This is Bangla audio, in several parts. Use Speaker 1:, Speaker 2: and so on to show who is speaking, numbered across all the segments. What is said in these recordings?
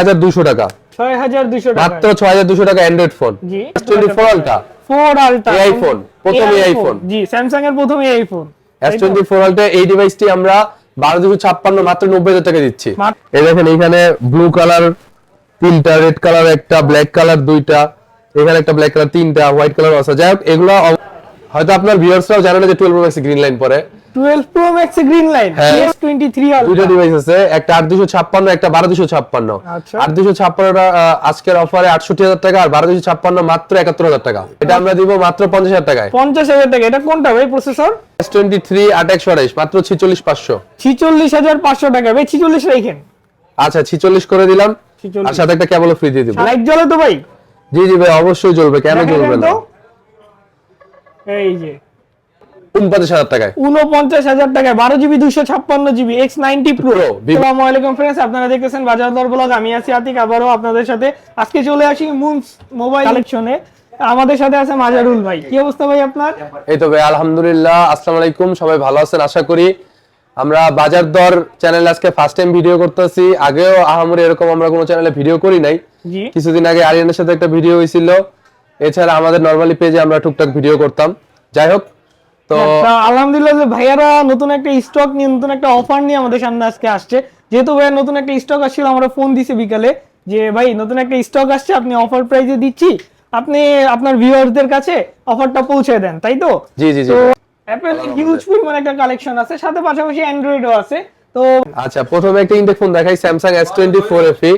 Speaker 1: হাজার দুশো টাকা।
Speaker 2: ছয় হাজার দুশো টাকা।
Speaker 1: মাত্র ছয় হাজার দুশো টাকা অ্যান্ড্রয়েড ফোন
Speaker 2: জি।
Speaker 1: Twenty four
Speaker 2: ultra four
Speaker 1: ultra phone, প্রথম AI phone।
Speaker 2: জি স্যামসাং এর প্রথম AI
Speaker 1: phone S twenty four এই ডিভাইসটি আমরা বারো দুশো ছাপ্পান্ন মাত্র নব্বই হাজার টাকা দিচ্ছি। এই দেখেন এখানে ব্লু কালার তিনটা রেড কালার একটা ব্ল্যাক কালার দুইটা এখানে একটা ব্ল্যাক কালার তিনটা হোয়াইট কালার আছে। যাই হোক এগুলো হয়তো আপনার ভিউয়ার্সরাও জানে না যে টুয়েলভ ম্যাক্স গ্রিন লাইন পরে।
Speaker 2: Twelve pro max green
Speaker 1: line.
Speaker 2: S twenty three
Speaker 1: দুইটা ডিভাইস আছে একটা আট দুশো ছাপ্পান্ন একটা বারো দুশো ছাপ্পান্ন।
Speaker 2: আচ্ছা।
Speaker 1: আট দুশো আজকের অফারে আটষট্টি হাজার টাকা আর বারো দুশো ছাপ্পান্ন মাত্র একাত্তর হাজার টাকা। এটা আমরা দিব মাত্র পঞ্চাশ হাজার টাকায়।
Speaker 2: পঞ্চাশ হাজার টাকা। এটা কোনটা ভাই প্রসেসর
Speaker 1: এস টোয়েন্টি থ্রি আট একশো আড়াইশ মাত্র ছিচল্লিশ পাঁচশো।
Speaker 2: ছিচল্লিশ হাজার পাঁচশো টাকা। ভাই ছিচল্লিশ রাখেন।
Speaker 1: আচ্ছা ছিচল্লিশ করে দিলাম।
Speaker 2: 46
Speaker 1: আর সাথে একটা কেবল ফ্রি দিয়ে দিব।
Speaker 2: লাইট জ্বলে তো ভাই?
Speaker 1: জি জি ভাই অবশ্যই জ্বলবে। কেন জ্বলবে না?
Speaker 2: তো। এই যে।
Speaker 1: উনপঞ্চাশ হাজার টাকায়।
Speaker 2: উনপঞ্চাশ হাজার টাকায় বারো জিবি দুইশো ছাপ্পান্ন জিবি এক্স নাইনটি প্রো আসসালামু আলাইকুম ফ্রেন্ডস আপনারা দেখতেছেন বাজার দর ব্লগ। আমি আছি আতিক আবারও আপনাদের সাথে। আজকে চলে আসি মুন্স মোবাইল কালেকশনে আমাদের সাথে আছে মাজারুল ভাই। কি অবস্থা ভাই আপনার?
Speaker 1: এই তো ভাই আলহামদুলিল্লাহ আসসালামু আলাইকুম সবাই ভালো আছেন? আশা করি আমরা বাজার দর চ্যানেলে আজকে ফার্স্ট টাইম ভিডিও করতেছি। আগেও আহামরি এরকম আমরা কোনো চ্যানেলে ভিডিও করি নাই। কিছুদিন আগে আরিয়ানের সাথে একটা ভিডিও হয়েছিল। এছাড়া আমাদের নর্মালি পেজে আমরা টুকটাক ভিডিও করতাম। যাই হোক তো
Speaker 2: আলহামদুলিল্লাহ যে ভাইয়ারা নতুন একটা স্টক নিয়ে নতুন একটা অফার নিয়ে আমাদের সামনে আজকে আসছে। যেহেতু ভাইয়া নতুন একটা স্টক আসছিল আমরা ফোন দিছি বিকালে যে ভাই নতুন একটা স্টক আসছে আপনি অফার প্রাইজে দিচ্ছি। আপনি আপনার ভিউয়ারদের কাছে অফারটা পৌঁছে দেন। তাই তো?
Speaker 1: জি জি জি
Speaker 2: অ্যাপেল হিউজ পরিমাণ একটা কালেকশন আছে সাথে পাশাপাশি অ্যান্ড্রয়েডও আছে। তো
Speaker 1: আচ্ছা প্রথমে একটা ইন্টেক ফোন দেখাই Samsung S twenty four FE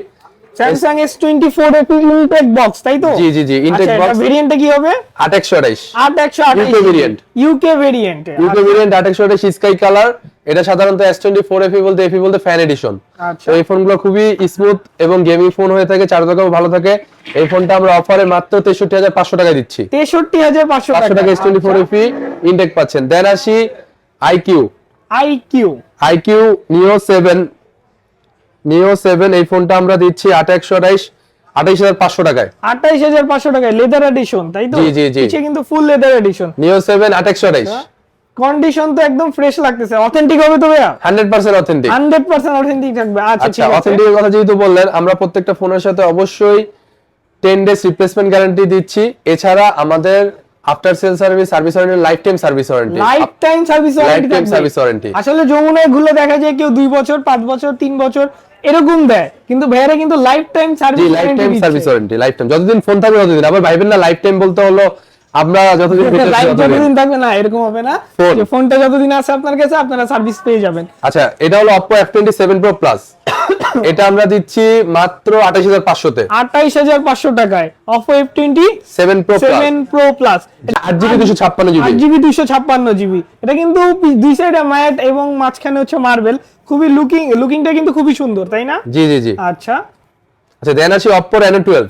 Speaker 2: Samsung S twenty four intact box তাই তো?
Speaker 1: জি জি জি ইন্টেক বক্স
Speaker 2: ভেরিয়েন্টটা কি হবে?
Speaker 1: আট একশো আড়াইশ
Speaker 2: আট একশো
Speaker 1: UK variant।
Speaker 2: UK variant
Speaker 1: UK variant আট একশো আড়াইশ স্কাই কালার এটা সাধারণত এস টোয়েন্টি ফোর এফি বলতে এফি বলতে ফ্যান এডিশন
Speaker 2: আচ্ছা।
Speaker 1: তো এই ফোনগুলো খুবই স্মুথ এবং গেমিং ফোন হয়ে থাকে চার্জারও ভালো থাকে। এই ফোনটা আমরা অফারে মাত্র তেষট্টি হাজার পাঁচশো টাকা দিচ্ছি।
Speaker 2: তেষট্টি হাজার পাঁচশো
Speaker 1: পাঁচশো টাকা S twenty four FE intact পাচ্ছেন। দেন আসি
Speaker 2: I Q
Speaker 1: iQOO Neo seven Neo seven এই ফোনটা আমরা দিচ্ছি আট একশো আঠাইশ আঠাইশ হাজার পাঁচশো টাকায়।
Speaker 2: আঠাইশ হাজার পাঁচশো টাকায় লেদার এডিশন তাই তো?
Speaker 1: জি, জি, জি।
Speaker 2: কিন্তু full leather edition
Speaker 1: Neo seven আট একশো আঠাইশ
Speaker 2: কন্ডিশন তো একদম ফ্রেশ লাগতেছে। অথেন্টিক হবে তো ভাইয়া?
Speaker 1: Hundred percent authentic
Speaker 2: hundred percent authentic থাকবে। আচ্ছা
Speaker 1: আচ্ছা
Speaker 2: ঠিক আছে।
Speaker 1: অথেন্টিকের কথা যেহেতু বললেন আমরা প্রত্যেকটা ফোনের সাথে অবশ্যই টেন ডেজ রিপ্লেসমেন্ট গ্যারান্টি দিচ্ছি। এছাড়া আমাদের after sale service service warranty lifetime
Speaker 2: service warranty lifetime
Speaker 1: service lifetime service warranty
Speaker 2: আসলে যমুনায় ঘুরে দেখা যায় কেউ দুই বছর পাঁচ বছর তিন বছর এরকম দেয়। কিন্তু ভাইয়ারা কিন্তু
Speaker 1: lifetime service lifetime service warranty lifetime যতদিন ফোন থাকবে ততদিন। আবার ভাইবেন না লাইফ টাইম বলতে হলো আমরা যতদিন
Speaker 2: থাকবে না এরকম হবে না। যে ফোনটা যতদিন আছে আপনার কাছে আপনারা সার্ভিস পেয়ে যাবেন।
Speaker 1: আচ্ছা এটা হলো Oppo F27 Pro Plus এটা আমরা দিচ্ছি মাত্র 28500 তে
Speaker 2: আঠাইশ হাজার পাঁচশো টাকায়। Oppo F twenty
Speaker 1: 7 Pro Plus
Speaker 2: seven pro plus
Speaker 1: 8GB 256
Speaker 2: আট
Speaker 1: জিবি
Speaker 2: জিবি দুইশো ছাপ্পান্ন জিবি এটা কিন্তু দুই সাইডে ম্যাট এবং মাঝখানে হচ্ছে মার্বেল খুবই লুকিং লুকিংটা কিন্তু খুবই সুন্দর তাই না?
Speaker 1: জি জি জি।
Speaker 2: আচ্ছা।
Speaker 1: আচ্ছা দেন আছে Oppo Reno 12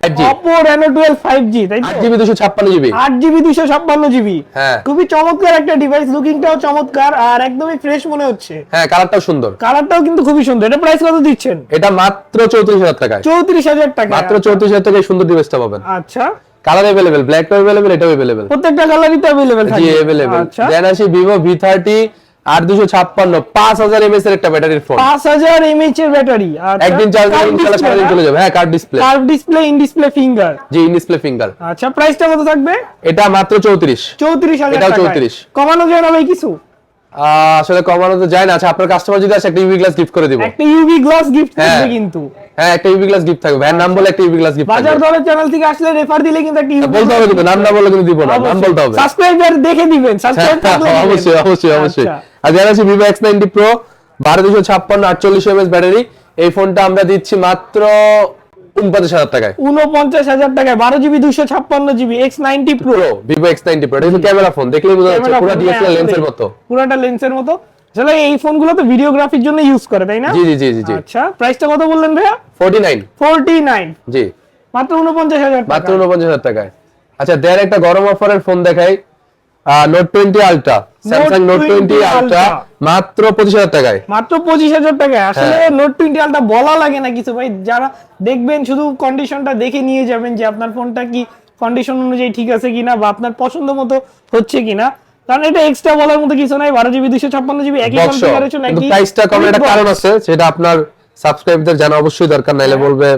Speaker 1: 5G
Speaker 2: Oppo Reno twelve five G তাই তো
Speaker 1: 8GB 256 জিবি
Speaker 2: আট জিবি দুইশো ছাপ্পান্ন জিবি
Speaker 1: হ্যাঁ
Speaker 2: খুবই চমৎকার একটা ডিভাইস লুকিংটাও চমৎকার আর একদমই ফ্রেশ মনে হচ্ছে
Speaker 1: হ্যাঁ কালারটাও সুন্দর
Speaker 2: কালারটাও কিন্তু খুবই সুন্দর এটা প্রাইস কত দিচ্ছেন
Speaker 1: এটা মাত্র 34000 টাকায়
Speaker 2: চৌত্রিশ হাজার টাকা
Speaker 1: মাত্র 34000 টাকায় সুন্দর ডিভাইসটা পাবেন
Speaker 2: আচ্ছা
Speaker 1: কালার अवेलेबल ব্ল্যাক টা अवेलेबल এটাও अवेलेबल
Speaker 2: প্রত্যেকটা কালারই তো অ্যাভেলেবেল
Speaker 1: জি
Speaker 2: থাকবে
Speaker 1: अवेलेबल
Speaker 2: আচ্ছা
Speaker 1: দেন আসি Vivo V30 8256 5000 mAh এর একটা ব্যাটারির ফোন
Speaker 2: পাঁচ হাজার এমএস এর ব্যাটারি
Speaker 1: একদিন চার্জ ইনশাআল্লাহ সারাদিন চলে যাবে। হ্যাঁ curved display
Speaker 2: curved display in display finger
Speaker 1: G in display finger
Speaker 2: আচ্ছা প্রাইসটা কত থাকবে?
Speaker 1: এটা মাত্র 34
Speaker 2: চৌত্রিশ হাজার
Speaker 1: এটাও চৌত্রিশ।
Speaker 2: কমানো যায় না ভাই কিছু?
Speaker 1: আসলে কমানো তো যায় না। আচ্ছা আপনার কাস্টমার যদি আসে একটা ইউভি গ্লাস গিফট করে দিব।
Speaker 2: একটা ইউভি গ্লাস গিফট
Speaker 1: হ্যাঁ।
Speaker 2: থাকবে কিন্তু।
Speaker 1: হ্যাঁ একটা ইউভি গ্লাস গিফট থাকবে। ভ্যান নাম বলে একটা ইউভি গ্লাস গিফট
Speaker 2: বাজার দরের চ্যানেল থেকে আসলে রেফার দিলে কিন্তু একটা ইউভি
Speaker 1: বলতে হবে কিন্তু নাম না বললে কিন্তু দিব না। নাম বলতে হবে।
Speaker 2: সাবস্ক্রাইবার দেখে দিবেন। সাবস্ক্রাইব থাকলে
Speaker 1: অবশ্যই অবশ্যই অবশ্যই
Speaker 2: আচ্ছা।
Speaker 1: আর যারা আছে ভিভো এক্স নাইনটি প্রো বারো দুশো ছাপ্পান্ন আটচল্লিশ এমএস ব্যাটারি এই ফোনটা আমরা দিচ্ছি মাত্র উনপঞ্চাশ হাজার টাকায়।
Speaker 2: উনপঞ্চাশ হাজার টাকায় বারো জিবি দুইশো ছাপ্পান্ন GB X ninety
Speaker 1: pro Vivo X ninety pro এটা ক্যামেরা ফোন দেখলেই বোঝা যাচ্ছে পুরো ডিএসএলআর লেন্সের মতো।
Speaker 2: পুরোটা লেন্সের মতো। আসলে এই ফোনগুলো তো ভিডিওগ্রাফির জন্য ইউজ করে তাই না?
Speaker 1: জি জি জি জি
Speaker 2: আচ্ছা প্রাইসটা কত বললেন ভাইয়া?
Speaker 1: Forty nine.
Speaker 2: Forty nine.
Speaker 1: জি।
Speaker 2: মাত্র উনপঞ্চাশ হাজার
Speaker 1: মাত্র
Speaker 2: টাকা
Speaker 1: উনপঞ্চাশ হাজার টাকায়। আচ্ছা দেন একটা গরম অফারের ফোন দেখাই। Note twenty ultra
Speaker 2: Samsung
Speaker 1: note twenty
Speaker 2: ultra
Speaker 1: মাত্র পঁচিশ হাজার টাকায়।
Speaker 2: মাত্র পঁচিশ হাজার টাকায়। আসলে
Speaker 1: হ্যাঁ।
Speaker 2: নোট টোয়েন্টি আলটা বলা লাগে না কিছু ভাই। যারা দেখবেন শুধু কন্ডিশনটা দেখে নিয়ে যাবেন যে আপনার ফোনটা কি কন্ডিশন অনুযায়ী ঠিক আছে কিনা বা আপনার পছন্দ মতো হচ্ছে কিনা। কারণ এটা এক্সট্রা বলার মতো কিছু নাই। বারো জিবি ছাপ্পান্ন জিবি একই
Speaker 1: বক্স
Speaker 2: কনফিগারেশন একই
Speaker 1: প্রাইসটা কমের একটা কারণ আছে সেটা আপনার সাবস্ক্রাইবদের জানা অবশ্যই দরকার নাইলে বলবে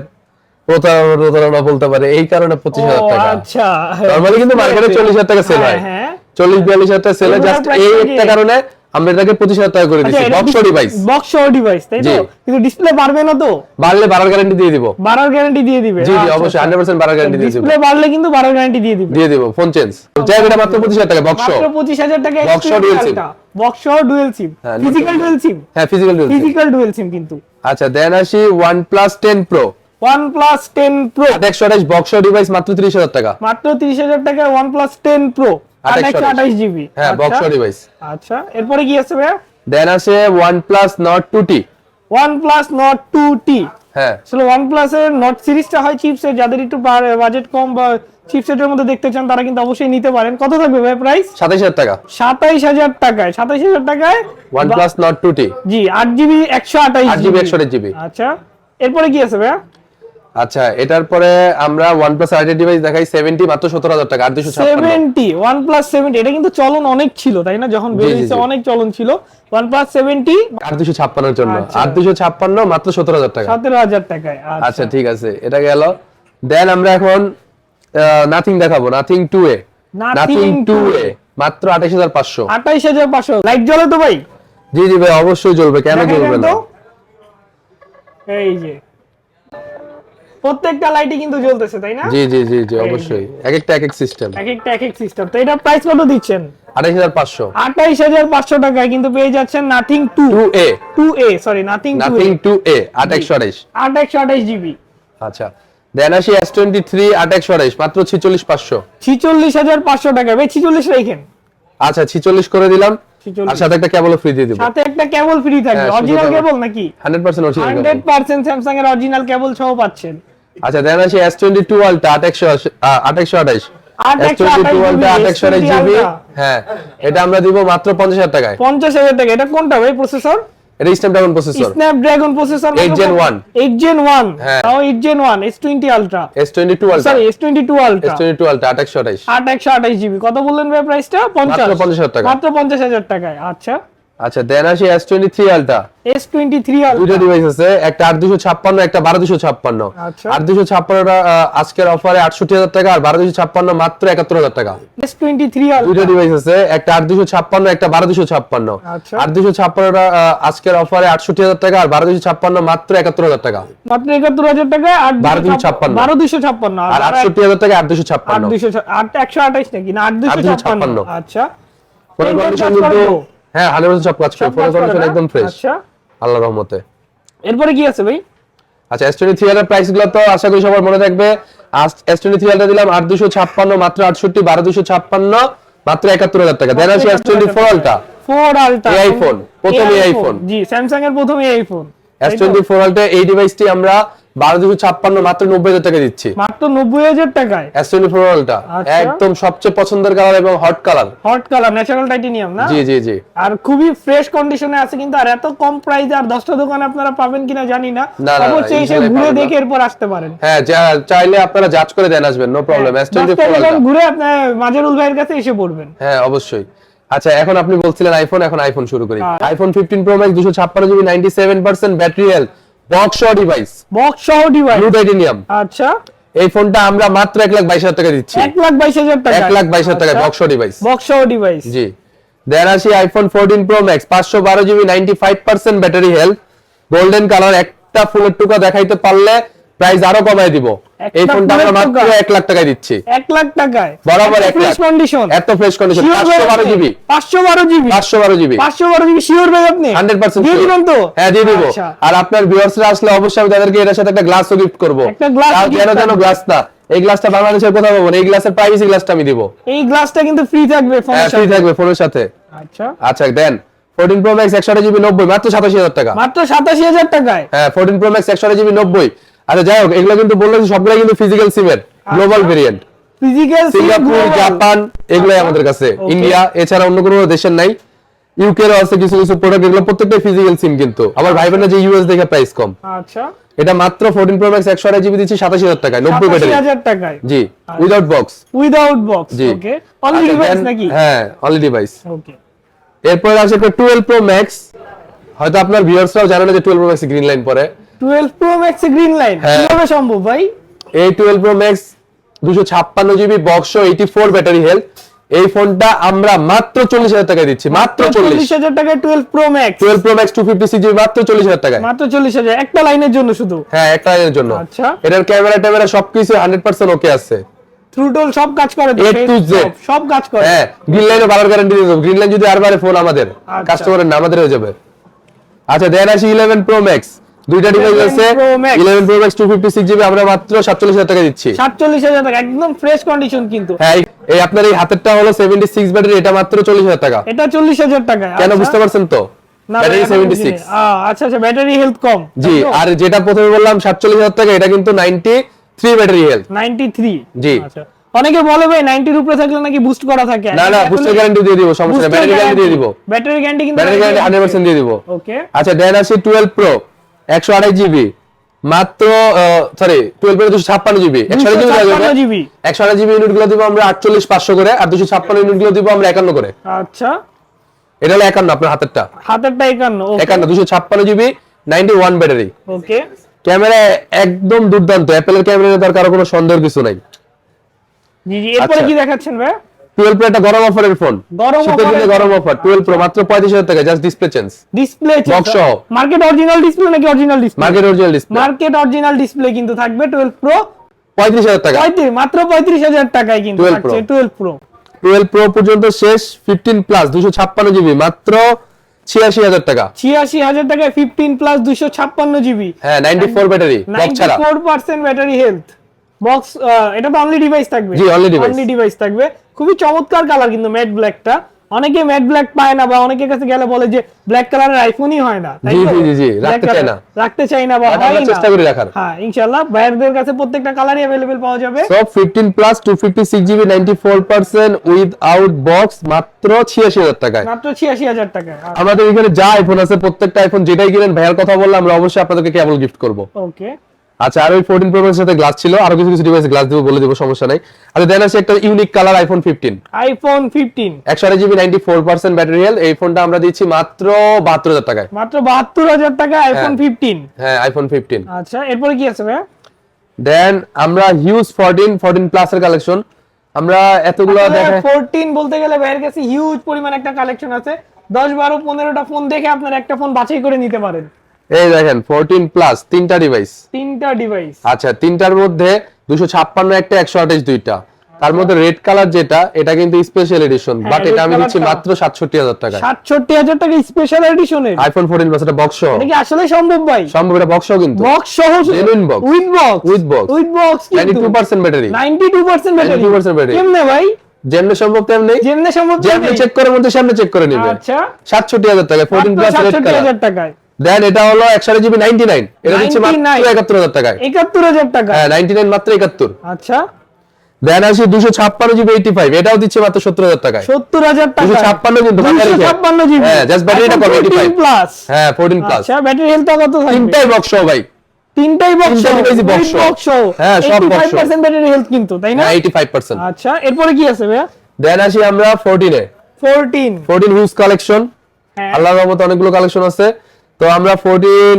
Speaker 1: প্রতারণা বলতে পারে। এই কারণে পঁচিশ হাজার টাকা।
Speaker 2: আচ্ছা।
Speaker 1: নর্মালি কিন্তু মার্কেটে চল্লিশ হাজার টাকা সেল
Speaker 2: হ্যাঁ,
Speaker 1: হয়।
Speaker 2: হ্যাঁ।
Speaker 1: চল্লিশ বিয়াল্লিশ হাজার টাকা সেল জাস্ট এই একটা কারণে আমরা এটাকে পঁচিশ হাজার টাকা করে দিচ্ছি বক্স ডিভাইস
Speaker 2: বক্স ডিভাইস তাই তো? কিন্তু ডিসপ্লে পারবে না তো?
Speaker 1: বাড়লে বাড়ার গ্যারান্টি দিয়ে দিব।
Speaker 2: বাড়ার গ্যারান্টি দিয়ে দিবে।
Speaker 1: জি জি
Speaker 2: আচ্ছা,
Speaker 1: অবশ্যই হান্ড্রেড পার্সেন্ট বাড়ার গ্যারান্টি দিয়ে দিব।
Speaker 2: ডিসপ্লে বাড়লে কিন্তু বাড়ার গ্যারান্টি দিয়ে দিবে।
Speaker 1: দিয়ে দিব ফোন চেঞ্জ এটা মাত্র পঁচিশ হাজার টাকা বক্স
Speaker 2: মাত্র পঁচিশ হাজার টাকা
Speaker 1: Box সহ dual SIM।
Speaker 2: Box dual SIM
Speaker 1: হ্যাঁ,
Speaker 2: ফিজিক্যাল ডুয়েল সিম
Speaker 1: হ্যাঁ ফিজিক্যাল
Speaker 2: ফিজিক্যাল ডুয়েল সিম কিন্তু।
Speaker 1: আচ্ছা দেন আসি pro
Speaker 2: OnePlus ten pro
Speaker 1: একশো আঠাশ বক্স ডিভাইস মাত্র ত্রিশ হাজার টাকা।
Speaker 2: মাত্র তিরিশ হাজার টাকায় ওয়ান প্লাস টেন প্রো
Speaker 1: আঠাশ
Speaker 2: জিবি
Speaker 1: হ্যাঁ বক্স ডিভাইস
Speaker 2: আচ্ছা এরপরে কি আছে ভাইয়া?
Speaker 1: দেন আসে OnePlus Nord two
Speaker 2: T OnePlus Nord two T
Speaker 1: হ্যাঁ।
Speaker 2: আসলে ওয়ান প্লাসের নট সিরিজটা হয় চিপসেট যাদের একটু বাজেট কম বা চিপসেটের মধ্যে দেখতে চান তারা কিন্তু অবশ্যই নিতে পারেন। কত থাকবে ভাই প্রাইস
Speaker 1: সাতাইশ হাজার টাকা।
Speaker 2: সাতাইশ হাজার টাকায় সাতাইশ হাজার টাকায়
Speaker 1: OnePlus Nord two T
Speaker 2: জি আট জিবি একশো আঠাইশ
Speaker 1: জিবি একশো জিবি
Speaker 2: আচ্ছা এরপরে কি আছে ভাইয়া?
Speaker 1: আচ্ছা এটার পরে আমরা প্লাস আরেকটা ডিভাইস দেখাই সেভেন্টি মাত্র সতেরো হাজার টাকা আর দুশো ছাপ্পান্ন।
Speaker 2: সেভেন্টি ওয়ান প্লাস সেভেন্টি এটা কিন্তু চলন অনেক ছিল তাই না? যখন বেরিয়েছে
Speaker 1: জি।
Speaker 2: অনেক চলন ছিল। সেভেন্টি
Speaker 1: আর দুশো ছাপ্পান্নের জন্য।
Speaker 2: আচ্ছা।
Speaker 1: আর দুশো ছাপ্পান্ন মাত্র সতেরো হাজার টাকা।
Speaker 2: সতেরো হাজার টাকায়
Speaker 1: আচ্ছা। ঠিক আছে এটা গেল। দেন আমরা এখন নাথিং দেখাবো Nothing two A.
Speaker 2: Nothing
Speaker 1: two
Speaker 2: 2A
Speaker 1: A মাত্র আঠাশ হাজার পাঁচশো।
Speaker 2: আঠাইশ হাজার পাঁচশো। লাইট জ্বলে তো ভাই?
Speaker 1: জি জি ভাই অবশ্যই চলবে কেন চলবে না।
Speaker 2: এই যে। প্রত্যেকটা লাইটই কিন্তু জ্বলতেছে তাই না?
Speaker 1: জি জি জি জি অবশ্যই। এক একটা এক এক সিস্টেম
Speaker 2: এক একটা এক এক সিস্টেম তো এটা প্রাইস কত দিচ্ছেন?
Speaker 1: আঠাশ হাজার পাঁচশো।
Speaker 2: আঠাইশ হাজার পাঁচশো টাকায় কিন্তু পেয়ে যাচ্ছেন Nothing two
Speaker 1: two A
Speaker 2: two A sorry Nothing two
Speaker 1: Nothing two A আট একশো আঠাইশ
Speaker 2: আট একশো আঠাইশ জিবি।
Speaker 1: আচ্ছা। দেন আসি এস টোয়েন্টি থ্রি আট একশো আঠাইশ মাত্র ছিচল্লিশ পাঁচশো।
Speaker 2: ছিচল্লিশ হাজার পাঁচশো টাকা। ভাই ছিচল্লিশ রেখেন
Speaker 1: আচ্ছা ছিচল্লিশ করে দিলাম। আর সাথে একটা কেবল ফ্রি দিয়ে দিব।
Speaker 2: সাথে একটা কেবল ফ্রি থাকবে।
Speaker 1: হ্যাঁ,
Speaker 2: অরিজিনাল কেবল নাকি?
Speaker 1: Hundred percent
Speaker 2: hundred percent Samsung এর অরিজিনাল কেবল সহ পাচ্ছেন।
Speaker 1: আচ্ছা দেন আসি এস টোয়েন্টি টু আলটা আট একশো আট একশো আঠাইশ
Speaker 2: আট
Speaker 1: এস
Speaker 2: একশো
Speaker 1: টোয়েন্টি টু
Speaker 2: আঠাইশ
Speaker 1: আলটা আট
Speaker 2: জিবি,
Speaker 1: একশো আঠাইশ
Speaker 2: S20
Speaker 1: জিবি
Speaker 2: Ultra।
Speaker 1: হ্যাঁ এটা আমরা দিব মাত্র পঞ্চাশ হাজার টাকায়।
Speaker 2: পঞ্চাশ হাজার টাকা। এটা কোনটা ভাই প্রসেসর
Speaker 1: এটা Snapdragon processor
Speaker 2: Snapdragon processor
Speaker 1: 8 Gen 1
Speaker 2: 8 Gen 1
Speaker 1: হ্যাঁ।
Speaker 2: তাও 8 Gen 1 S20 Ultra
Speaker 1: S twenty two ultra
Speaker 2: sorry S22
Speaker 1: S
Speaker 2: Ultra
Speaker 1: আঠাইশ।
Speaker 2: 8128 জিবি কত বললেন ভাই প্রাইসটা 50
Speaker 1: মাত্র 50,000 টাকা।
Speaker 2: মাত্র 50000 টাকায়। আচ্ছা।
Speaker 1: আচ্ছা দেন আসি এস টোয়েন্টি থ্রি আলটা
Speaker 2: S23
Speaker 1: দুইটা
Speaker 2: Ultra
Speaker 1: ডিভাইস আছে একটা আট দুশো ছাপ্পান্ন একটা বারো দুশো ছাপ্পান্ন।
Speaker 2: আচ্ছা।
Speaker 1: আট দুশো আজকের অফারে আটষট্টি হাজার টাকা আর বারো দুশো ছাপ্পান্ন মাত্র একাত্তর হাজার টাকা।
Speaker 2: S23
Speaker 1: দুইটা
Speaker 2: Ultra
Speaker 1: ডিভাইস আছে একটা আট দুশো ছাপ্পান্ন একটা বারো দুশো ছাপ্পান্ন।
Speaker 2: আচ্ছা।
Speaker 1: আট দুশো ছাপ্পান্নটা আহ, আজকের অফারে আটষট্টি হাজার টাকা আর বারো দুশো ছাপ্পান্ন মাত্র একাত্তর হাজার টাকা।
Speaker 2: মাত্র 71000 টাকা 8
Speaker 1: 12,256
Speaker 2: 12256
Speaker 1: আর আটষট্টি হাজার টাকা আট দুশো ছাপ্পান্ন।
Speaker 2: 128 নাকি? না 8256
Speaker 1: 8256
Speaker 2: আচ্ছা। Ten
Speaker 1: কন্ডিশন কিন্তু? হ্যাঁ হান্ড্রেড পার্সেন্ট সব কাজ করে।
Speaker 2: কাজ
Speaker 1: কন্ডিশন একদম ফ্রেশ
Speaker 2: আচ্ছা।
Speaker 1: আল্লাহ রহমতে।
Speaker 2: এরপরে কি আছে ভাই?
Speaker 1: আচ্ছা এস টোয়েন্টি থ্রি এর প্রাইসগুলো তো আশা করি সবার মনে থাকবে। এস টোয়েন্টি থ্রি দিলাম আট দুশো ছাপ্পান্ন মাত্র আটষট্টি বারো দুশো ছাপ্পান্ন মাত্র একাত্তর হাজার টাকা। দেন আসি S twenty four ultra
Speaker 2: 4 ultra
Speaker 1: AI phone, প্রথম AI phone।
Speaker 2: জি স্যামসাং এর প্রথম এই ফোন
Speaker 1: এস টোয়েন্টি ফোর আলটা এই ডিভাইসটি আমরা বারো দুশো ছাপ্পান্ন মাত্র নব্বই হাজার টাকা দিচ্ছি।
Speaker 2: মাত্র 90000 টাকায়?
Speaker 1: এস টোয়েন্টি ফোর
Speaker 2: আচ্ছা।
Speaker 1: একদম সবচেয়ে পছন্দের কালার এবং hot colour
Speaker 2: hot colour natural titanium না?
Speaker 1: জি জি জি।
Speaker 2: আর খুবই ফ্রেশ কন্ডিশনে আছে কিন্তু আর এত কম প্রাইসে আর 10টা দোকানে আপনারা পাবেন কিনা জানি না। অবশ্যই এসে ঘুরে দেখে এরপর আসতে পারেন।
Speaker 1: হ্যাঁ যা- চাইলে আপনারা জাজ করে দেন আসবেন no
Speaker 2: problem
Speaker 1: S
Speaker 2: twenty
Speaker 1: four
Speaker 2: ঘুরে আপনার মাজেরুল ভাইয়ের কাছে এসে পড়বেন।
Speaker 1: হ্যাঁ অবশ্যই। আচ্ছা এখন আপনি বলছিলেন আইফোন এখন আইফোন শুরু করি। আইফোন ফিফটিন প্রো ম্যাক্স দুশো ছাপ্পান্ন GB ninety seven percent battery health box device
Speaker 2: box সহ ডিভাইস
Speaker 1: ব্লু টাইটেনিয়াম
Speaker 2: আচ্ছা।
Speaker 1: এই ফোনটা আমরা মাত্র এক লাখ বাইশ হাজার টাকা দিচ্ছি।
Speaker 2: এক লাখ বাইশ হাজার টাকা।
Speaker 1: এক লাখ বাইশ হাজার টাকা বক্স ডিভাইস
Speaker 2: বক্স ডিভাইস
Speaker 1: জি। আসি আইফোন ফোরটিন প্রো ম্যাক্স পাঁচশো বারো GB ninety five percent battery health golden colour একটা ফুলের টুকা দেখাইতে পারলে প্রাইস আরও কমাই দিব। এই ফোনটা আমরা মাত্র
Speaker 2: টুকা?
Speaker 1: এক লাখ টাকায় দিচ্ছি।
Speaker 2: এক লাখ টাকায়।
Speaker 1: বরাবর এক
Speaker 2: ফ্রেশ কন্ডিশন
Speaker 1: এত ফ্রেশ কন্ডিশন পাঁচশো বারো জিবি।
Speaker 2: পাঁচশো বারো জিবি।
Speaker 1: পাঁচশো বারো জিবি।
Speaker 2: পাঁচশো বারো জিবি শিওর ভাই আপনি।
Speaker 1: হান্ড্রেড পার্সেন্ট
Speaker 2: দিয়ে দিবেন তো?
Speaker 1: হ্যাঁ দিয়ে দিব।
Speaker 2: আচ্ছা।
Speaker 1: আর আপনার ভিউয়ার্সরা আসলে অবশ্যই আমি তাদেরকে এটার সাথে একটা গ্লাসও গিফট করব।
Speaker 2: একটা
Speaker 1: তাও
Speaker 2: gift
Speaker 1: যেন। গ্লাস না এই গ্লাসটা বাংলাদেশের কোথাও পাবো না এই গ্লাসের প্রাইভেসি গ্লাসটা আমি দিব।
Speaker 2: এই গ্লাসটা কিন্তু ফ্রি থাকবে
Speaker 1: হ্যাঁ
Speaker 2: ফোনের
Speaker 1: ফ্রি থাকবে ফোনের সাথে।
Speaker 2: আচ্ছা।
Speaker 1: আচ্ছা দেন। ফোরটিন প্রো ম্যাক্স একশো জিবি নব্বই মাত্র সাতাশি হাজার টাকা।
Speaker 2: মাত্র সাতাশি হাজার টাকায়।
Speaker 1: হ্যাঁ ফোরটিন প্রো ম্যাক্স একশো জিবি নব্বই। আচ্ছা যাই হোক এগুলো কিন্তু বললাম সবগুলো কিন্তু ফিজিক্যাল সিমের global variant
Speaker 2: physical
Speaker 1: Singapore Japan এগুলোই আমাদের কাছে। ইন্ডিয়া এছাড়া অন্য কোনো দেশের নাই। ইউকে আছে কিছু কিছু প্রোডাক্ট এগুলো প্রত্যেকটাই ফিজিক্যাল সিম কিন্তু। আমার ভাই বোনের যে ইউএস দেখে প্রাইস কম।
Speaker 2: আচ্ছা।
Speaker 1: এটা মাত্র ফোরটিন প্রো ম্যাক্স একশো জিবি দিচ্ছি সাতাশি হাজার টাকায় নব্বই
Speaker 2: সাতাশি
Speaker 1: ব্যাটারি
Speaker 2: হাজার টাকায়।
Speaker 1: জি উইদাউট বক্স
Speaker 2: উইদাউট বক্স
Speaker 1: জি।
Speaker 2: ওকে অনলি ডিভাইস নাকি?
Speaker 1: হ্যাঁ অনলি ডিভাইস
Speaker 2: ওকে
Speaker 1: এরপর আসে একটা টুয়েলভ প্রো ম্যাক্স হয়তো আপনার ভিউয়ার্সরাও জানে না যে twelve pro max green line পরে।
Speaker 2: Twelve pro max green
Speaker 1: line.
Speaker 2: কীভাবে সম্ভব ভাই?
Speaker 1: এই টুয়েলভ প্রো ম্যাক্স দুশো ছাপ্পান্ন GB box eighty four battery health এই ফোনটা আমরা মাত্র চল্লিশ হাজার টাকায় দিচ্ছি মাত্র চল্লিশ।
Speaker 2: হাজার টাকায় twelve pro
Speaker 1: max twelve pro max two fifty six মাত্র চল্লিশ হাজার টাকায়।
Speaker 2: মাত্র চল্লিশ হাজার একটা লাইনের জন্য শুধু?
Speaker 1: হ্যাঁ একটা লাইনের জন্য।
Speaker 2: আচ্ছা।
Speaker 1: এটার ক্যামেরা ট্যামেরা সবকিছু হান্ড্রেড পার্সেন্ট ওকে আছে।
Speaker 2: থ্রুটল সব কাজ করে
Speaker 1: A
Speaker 2: সেই
Speaker 1: to
Speaker 2: সব- কাজ করে।
Speaker 1: হ্যাঁ গ্রিন লাইনে ভালো গ্যারান্টি দিয়ে দেবো। গ্রিন লাইন যদি আর বারে ফোন আমাদের
Speaker 2: আচ্ছা।
Speaker 1: কাস্টমারের না আমাদের হয়ে যাবে। আচ্ছা দেন আসি ইলেভেন প্রো ম্যাক্স দুইটা ডিভাইস
Speaker 2: 11
Speaker 1: আছে
Speaker 2: Pro Max।
Speaker 1: Eleven pro max two fifty six GB আমরা মাত্র সাতচল্লিশ হাজার টাকা দিচ্ছি।
Speaker 2: সাতচল্লিশ হাজার টাকা একদম ফ্রেশ কন্ডিশন কিন্তু।
Speaker 1: হ্যাঁ এই- আপনার এই হাতেরটা হলো সেভেন্টি সিক্স ব্যাটারি এটা মাত্র চল্লিশ হাজার টাকা।
Speaker 2: এটা চল্লিশ হাজার টাকা
Speaker 1: কেন
Speaker 2: আচ্ছা।
Speaker 1: বুঝতে পারছেন তো? ব্যাটারি
Speaker 2: এখনও
Speaker 1: সেভেন্টি
Speaker 2: বুঝিনি।
Speaker 1: সিক্স
Speaker 2: আহ, আচ্ছা আচ্ছা ব্যাটারি হেলথ কম
Speaker 1: জি আর যেটা প্রথমে বললাম সাতচল্লিশ হাজার টাকা এটা কিন্তু ninety three battery health
Speaker 2: ninety three
Speaker 1: জি।
Speaker 2: আচ্ছা। অনেকে বলে ভাই নাইনটির উপরে থাকলে নাকি বুস্ট করা থাকে।
Speaker 1: না না বুস্টার গ্যারান্টি দিয়ে দিব সমস্যা নেই ব্যাটারি গ্যারান্টি দিয়ে দিব।
Speaker 2: ব্যাটারি গ্যারান্টি কিন্তু
Speaker 1: ব্যাটারি গ্যারান্টি হান্ড্রেড পার্সেন্ট দিয়ে দিব।
Speaker 2: ওকে
Speaker 1: আচ্ছা ডেন আসি টুয়েলভ প্রো একশো আড়াই জিবি। মাত্র সরি টুয়েলভ দুশো ছাপ্পান্ন জিবি। একশো জিবি একশো আড়াই জিবি ইউনিটগুলো দিব আমরা আটচল্লিশ পাঁচশো করে আর দুশো ছাপ্পান্ন ইউনিটগুলো দিব আমরা একান্ন করে।
Speaker 2: আচ্ছা।
Speaker 1: এটা হলো একান্ন আপনার হাতেরটা।
Speaker 2: হাতেরটা একান্ন
Speaker 1: একান্ন দুশো ছাপ্পান্ন GB ninety one battery
Speaker 2: okay
Speaker 1: camera একদম দুর্দান্ত অ্যাপেলের ক্যামেরা তার কারও কোনো সন্দেহের কিছু নাই।
Speaker 2: জি জি এরপরে
Speaker 1: আচ্ছা।
Speaker 2: কি দেখাচ্ছেন ভাই?
Speaker 1: টুয়েলভ প্রো একটা গরম অফারের ফোন
Speaker 2: গরম
Speaker 1: শীতের
Speaker 2: offer
Speaker 1: গরম অফার টুয়েলভ প্রো মাত্র পঁয়ত্রিশ হাজার টাকা just display change
Speaker 2: display
Speaker 1: Box সহ।
Speaker 2: মার্কেট অরিজিনাল ডিসপ্লে নাকি original display
Speaker 1: market original display
Speaker 2: market original display কিন্তু থাকবে টুয়েলভ প্রো
Speaker 1: পঁয়ত্রিশ হাজার টাকা।
Speaker 2: পঁয়ত্রিশ মাত্র পঁয়ত্রিশ হাজার টাকায় কিন্তু
Speaker 1: 12
Speaker 2: থাকছে
Speaker 1: Pro।
Speaker 2: Twelve pro
Speaker 1: twelve pro পর্যন্ত শেষ ফিফটিন প্লাস দুশো ছাপ্পান্ন জিবি মাত্র ছিয়াশি হাজার টাকা।
Speaker 2: ছিয়াশি হাজার টাকায় ফিফটিন প্লাস দুইশো ছাপ্পান্ন জিবি
Speaker 1: হ্যাঁ ninety four battery box
Speaker 2: ninety
Speaker 1: ছাড়া।
Speaker 2: Four percent battery health box এটা তো অনলি ডিভাইস থাকবে
Speaker 1: জি, only device।
Speaker 2: অনলি ডিভাইস থাকবে খুবই চমৎকার কালার কিন্তু ম্যাট ব্ল্যাকটা অনেকে ম্যাট ব্ল্যাক পায় না বা অনেকের কাছে গেলে বলে যে ব্ল্যাক কালারের আইফোনই হয় না তাই
Speaker 1: জি,
Speaker 2: তো?
Speaker 1: জি, জি, জি,
Speaker 2: Black
Speaker 1: রাখতে চায়
Speaker 2: color
Speaker 1: না।
Speaker 2: রাখতে চাই না বা
Speaker 1: রাখার
Speaker 2: হয় না
Speaker 1: চেষ্টা করি রাখার।
Speaker 2: হ্যাঁ ইনশাআল্লাহ ভাইয়ারদের কাছে প্রত্যেকটা কালারই अवेलेबल পাওয়া যাবে
Speaker 1: সব fifteen plus two fifty six GB ninety four percent without box মাত্র ছিয়াশি হাজার টাকায়
Speaker 2: মাত্র ছিয়াশি হাজার টাকা
Speaker 1: আমাদের এখানে যা আইফোন আছে প্রত্যেকটা আইফোন যেটাই কিনেন ভাইয়ার কথা বললে আমরা অবশ্যই আপনাদেরকে কেবল গিফট করবো
Speaker 2: ওকে
Speaker 1: আচ্ছা আর ওই ফোরটিন প্রো সাথে গ্লাস ছিল আরও কিছু কিছু ডিভাইসে গ্লাস দিব বলে দিব সমস্যা নাই। আচ্ছা দেন আছে একটা unique colour iPhone fifteen
Speaker 2: iPhone fifteen
Speaker 1: একশো আড়াই GB ninety four percent battery এই ফোনটা আমরা দিচ্ছি মাত্র বাহাত্তর হাজার টাকায়।
Speaker 2: মাত্র বাহাত্তর হাজার টাকা আইফোন
Speaker 1: হ্যাঁ।
Speaker 2: ফিফটিন
Speaker 1: হ্যাঁ আইফোন ফিফটিন
Speaker 2: আচ্ছা এরপরে কি আছে ভাইয়া?
Speaker 1: দেন আমরা হিউজ ফোরটিন ফোরটিন প্লাস এর কালেকশন আমরা এতগুলো দেখাই
Speaker 2: ফোরটিন বলতে গেলে ভাইয়ের কাছে হিউজ পরিমাণ একটা কালেকশন আছে। দশ বারো পনেরোটা ফোন দেখে আপনার একটা ফোন বাছাই করে নিতে পারেন।
Speaker 1: এই দেখেন ফোরটিন প্লাস তিনটা ডিভাইস
Speaker 2: তিনটা ডিভাইস
Speaker 1: আচ্ছা তিনটার মধ্যে দুশো ছাপ্পান্ন একটা একশো আঠাশ দুইটা। তার মধ্যে রেড কালার যেটা এটা কিন্তু স্পেশাল এডিশন বাট এটা আমি দিচ্ছি মাত্র সাতষট্টি হাজার টাকায়।
Speaker 2: সাতষট্টি হাজার টাকা স্পেশাল এডিশনের
Speaker 1: আইফোন ফোরটিন প্লাস এটা বক্স
Speaker 2: এটা কি আসলে সম্ভব ভাই?
Speaker 1: সম্ভব এটা বক্স কিন্তু।
Speaker 2: বক্স সহ
Speaker 1: Genuine box। With box.
Speaker 2: With box
Speaker 1: ninety two percent battery
Speaker 2: 92% battery
Speaker 1: 92% battery।
Speaker 2: কেমনে ভাই?
Speaker 1: যেমনি সম্ভব তেমনি
Speaker 2: যেমনে সম্ভব
Speaker 1: যেমনি? চেক করে মধ্যে সামনে চেক করে নিবে।
Speaker 2: আচ্ছা।
Speaker 1: সাতষট্টি হাজার টাকা ফোরটিন প্লাস রেড কালার
Speaker 2: হাজার টাকায়।
Speaker 1: দেন এটা হলো একশো জিবি নাইনটি নাইন এটা দিচ্ছে মাত্র একাত্তর হাজার টাকায়।
Speaker 2: একাত্তর হাজার টাকা।
Speaker 1: হ্যাঁ নাইনটি নাইন মাত্র একাত্তর।
Speaker 2: আচ্ছা।
Speaker 1: দেন আসি দুশো ছাপ্পান্ন জিবি এইটি ফাইভ এটাও দিচ্ছে মাত্র সত্তর হাজার টাকায়।
Speaker 2: সত্তর হাজার টাকা
Speaker 1: দুশো ছাপ্পান্ন কিন্তু
Speaker 2: ছাপ্পান্ন জিবি
Speaker 1: হ্যাঁ জাস্ট ব্যাটারিটা কম এইটি ফাইভ
Speaker 2: প্লাস
Speaker 1: হ্যাঁ ফোরটিন প্লাস
Speaker 2: আচ্ছা ব্যাটারি হেলথ কত
Speaker 1: তিনটাই বক্স ভাই।
Speaker 2: তিনটাই বক্স। বক্স
Speaker 1: হ্যাঁ, সব
Speaker 2: 85% ব্যাটারি হেলথ কিন্তু তাই না?
Speaker 1: এইটি ফাইভ পার্সেন্ট
Speaker 2: আচ্ছা এরপরে কি আছে ভাইয়া?
Speaker 1: দেন আসি আমরা ফোরটিনে
Speaker 2: 14
Speaker 1: ফোরটিন হিউজ কালেকশন আল্লাহর রহমতে অনেকগুলো কালেকশন আছে। তো আমরা ফোরটিন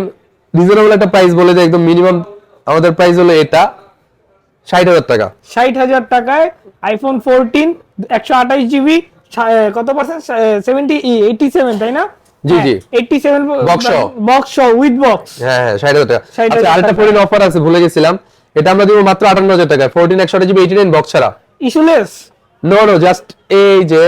Speaker 1: রিজনেবল একটা প্রাইস বলে দিই একদম মিনিমাম আমাদের প্রাইস হলো এটা ষাট হাজার টাকা।
Speaker 2: ষাট হাজার টাকায় আইফোন ফোরটিন একশো আঠাশ জিবি কত পার্সেন্ট সেভেন্টি এইটি সেভেন তাই না?
Speaker 1: জি, জি।
Speaker 2: এইটি সেভেন
Speaker 1: Box
Speaker 2: বক্স সহ উইথ বক্স
Speaker 1: হ্যাঁ হ্যাঁ টাকা।
Speaker 2: 60,000
Speaker 1: আচ্ছা আরেকটা
Speaker 2: টাকা।
Speaker 1: ফোরটিন অফার আছে ভুলে গেছিলাম। এটা আমরা দিব মাত্র আটান্ন হাজার টাকা ফোরটিন একশো জিবি এইটি নাইন বক্স ছাড়া।
Speaker 2: ইস্যুলেস
Speaker 1: নো নো জাস্ট এই যে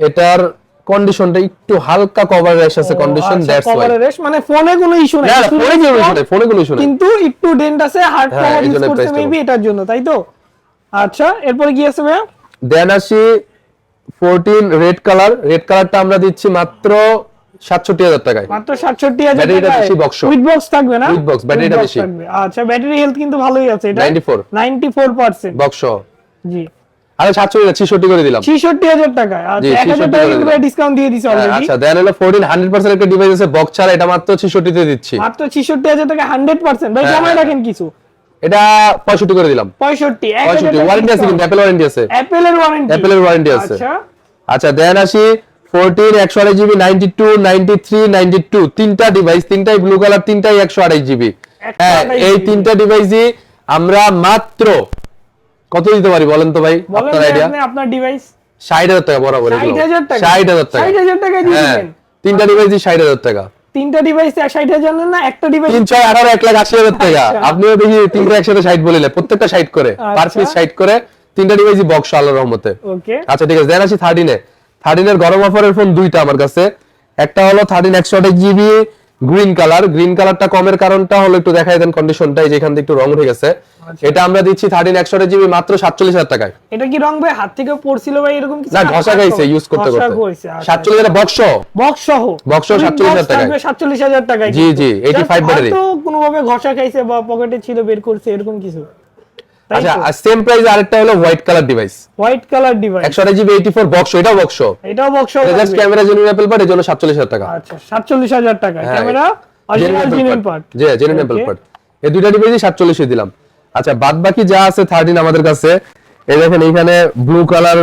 Speaker 1: এটার কন্ডিশনটা একটু হালকা কভার রেশ আছে কন্ডিশন দ্যাটস ওয়াই
Speaker 2: মানে ফোনে কোনো ইস্যু নাই।
Speaker 1: ফোনে কোনো ইস্যু নেই ফোনে কোনো ইস্যু নেই।
Speaker 2: কিন্তু একটু ডেন্ট আছে হার্ড
Speaker 1: এই
Speaker 2: ইউজ করতে মেবি এটার জন্য তাই তো? আচ্ছা এরপরে কি আছে ভাইয়া?
Speaker 1: দেন আসি ফোরটিন রেড কালার রেড কালারটা আমরা দিচ্ছি মাত্র সাতষট্টি হাজার টাকায়।
Speaker 2: মাত্র সাতষট্টি হাজার
Speaker 1: ব্যাটারিটা বেশি সহ।
Speaker 2: উইথ বক্স থাকবে না?
Speaker 1: With box, ব্যাটারিটা বেশি।
Speaker 2: আচ্ছা ব্যাটারি হেলথ কিন্তু ভালোই আছে এটা
Speaker 1: 94
Speaker 2: 94 পার্সেন্ট
Speaker 1: বক্স
Speaker 2: জি।
Speaker 1: আরে সাতষট্টি না ছিষট্টি করে দিলাম।
Speaker 2: ছিষট্টি হাজার টাকা আচ্ছা
Speaker 1: জি,
Speaker 2: এক
Speaker 1: 66
Speaker 2: টাকা কিন্তু
Speaker 1: দিলাম।
Speaker 2: ডিসকাউন্ট দিয়ে দিছে
Speaker 1: হ্যাঁ,
Speaker 2: অলরেডি
Speaker 1: আচ্ছা দেন হলো ফোরটিন হান্ড্রেড পার্সেন্ট একটা ডিভাইস আছে বক্স ছাড়া এটা মাত্র ছিষট্টিতে দিচ্ছি।
Speaker 2: মাত্র ছিষট্টি হাজার টাকা হান্ড্রেড পার্সেন্ট ভাই
Speaker 1: হ্যাঁ,
Speaker 2: কমায়
Speaker 1: হ্যাঁ।
Speaker 2: রাখেন কিছু।
Speaker 1: এটা পঁয়ষট্টি করে দিলাম।
Speaker 2: পঁয়ষট্টি এক হাজার
Speaker 1: পঁয়ষট্টি
Speaker 2: টাকা
Speaker 1: ওয়ারেন্টি আছে কিন্তু অ্যাপেল ওয়ারেন্টি আছে।
Speaker 2: অ্যাপেলের ওয়ারেন্টি
Speaker 1: অ্যাপেলের ওয়ারেন্টি আছে।
Speaker 2: আচ্ছা।
Speaker 1: আচ্ছা দেন আসি ফোরটিন একশো আড়াই GB ninety two ninety three ninety two তিনটা ডিভাইস তিনটাই ব্লু কালার তিনটাই একশো আড়াই জিবি হ্যাঁ এই তিনটা ডিভাইসই আমরা মাত্র কত দিতে পারি বলেন তো ভাই? আপনার আইডিয়া
Speaker 2: আপনি আপনার ডিভাইস
Speaker 1: ষাট হাজার টাকা বরাবর
Speaker 2: ষাট হাজার টাকা?
Speaker 1: ষাট হাজার টাকা।
Speaker 2: ষাট হাজার টাকায় দিয়ে
Speaker 1: হ্যাঁ।
Speaker 2: দিবেন।
Speaker 1: তিনটা ষাট হাজার টাকা।
Speaker 2: তিনটা ডিভাইস ষাট হাজার না একটা ডিভাইস
Speaker 1: তিন ছয় আঠারো এক লাখ আশি হাজার টাকা।
Speaker 2: আচ্ছা।
Speaker 1: আপনিও দেখি তিনটা একসাথে ষাট বলিলে প্রত্যেকটা ষাট করে। পার
Speaker 2: আচ্ছা।
Speaker 1: পিস ষাট করে। তিনটা ডিভাইসই বক্স আল্লাহর রহমতে।
Speaker 2: ওকে।
Speaker 1: আচ্ছা ঠিক আছে দেন আসি থার্টিনে থার্টিনের গরম অফারের ফোন দুইটা আমার কাছে। একটা হলো থার্টিন একশো আঠাশ জিবি গ্রিন কালার গ্রিন কালারটা কমের কারণটা হলো একটু দেখাই দেন কন্ডিশনটা এই যেখান থেকে একটু রং উঠে গেছে।
Speaker 2: আচ্ছা।
Speaker 1: এটা আমরা দিচ্ছি থার্টিন একশো আঠাশ জিবি মাত্র সাতচল্লিশ হাজার টাকায়।
Speaker 2: এটা কি রং ভাই? হাত থেকে পড়ছিল ভাই এরকম কিছু
Speaker 1: না ঘষা গাইছে ইউজ করতে করতে। সাতচল্লিশ হাজার বক্স
Speaker 2: বক্স সহ?
Speaker 1: বক্স সহ 47,000 টাকায়।
Speaker 2: সাতচল্লিশ হাজার টাকায়
Speaker 1: জি, জি, 85 ব্যাটারি।
Speaker 2: তো কোনো ভাবে ঘষা খাইছে বা পকেটে ছিল বের করছে এরকম কিছু।
Speaker 1: আচ্ছা সেম প্রাইস আরেকটা হলো white colour device
Speaker 2: white colour device
Speaker 1: একশো আঠাশ জিবি এইটি ফোর বক্স এটাও বক্স
Speaker 2: এটাও
Speaker 1: box just camera genuine Apple part টাকা।
Speaker 2: আচ্ছা টাকা।
Speaker 1: হ্যাঁ,
Speaker 2: ক্যামেরা অরিজিনাল জেনুইন পার্ট
Speaker 1: জি জেনুইন অ্যাপেল পার্ট এই দুইটা ডিভাইসই সাতচল্লিশে দিলাম। আচ্ছা বাদ বাকি যা আছে থার্টিন আমাদের কাছে এই দেখেন এখানে ব্লু কালার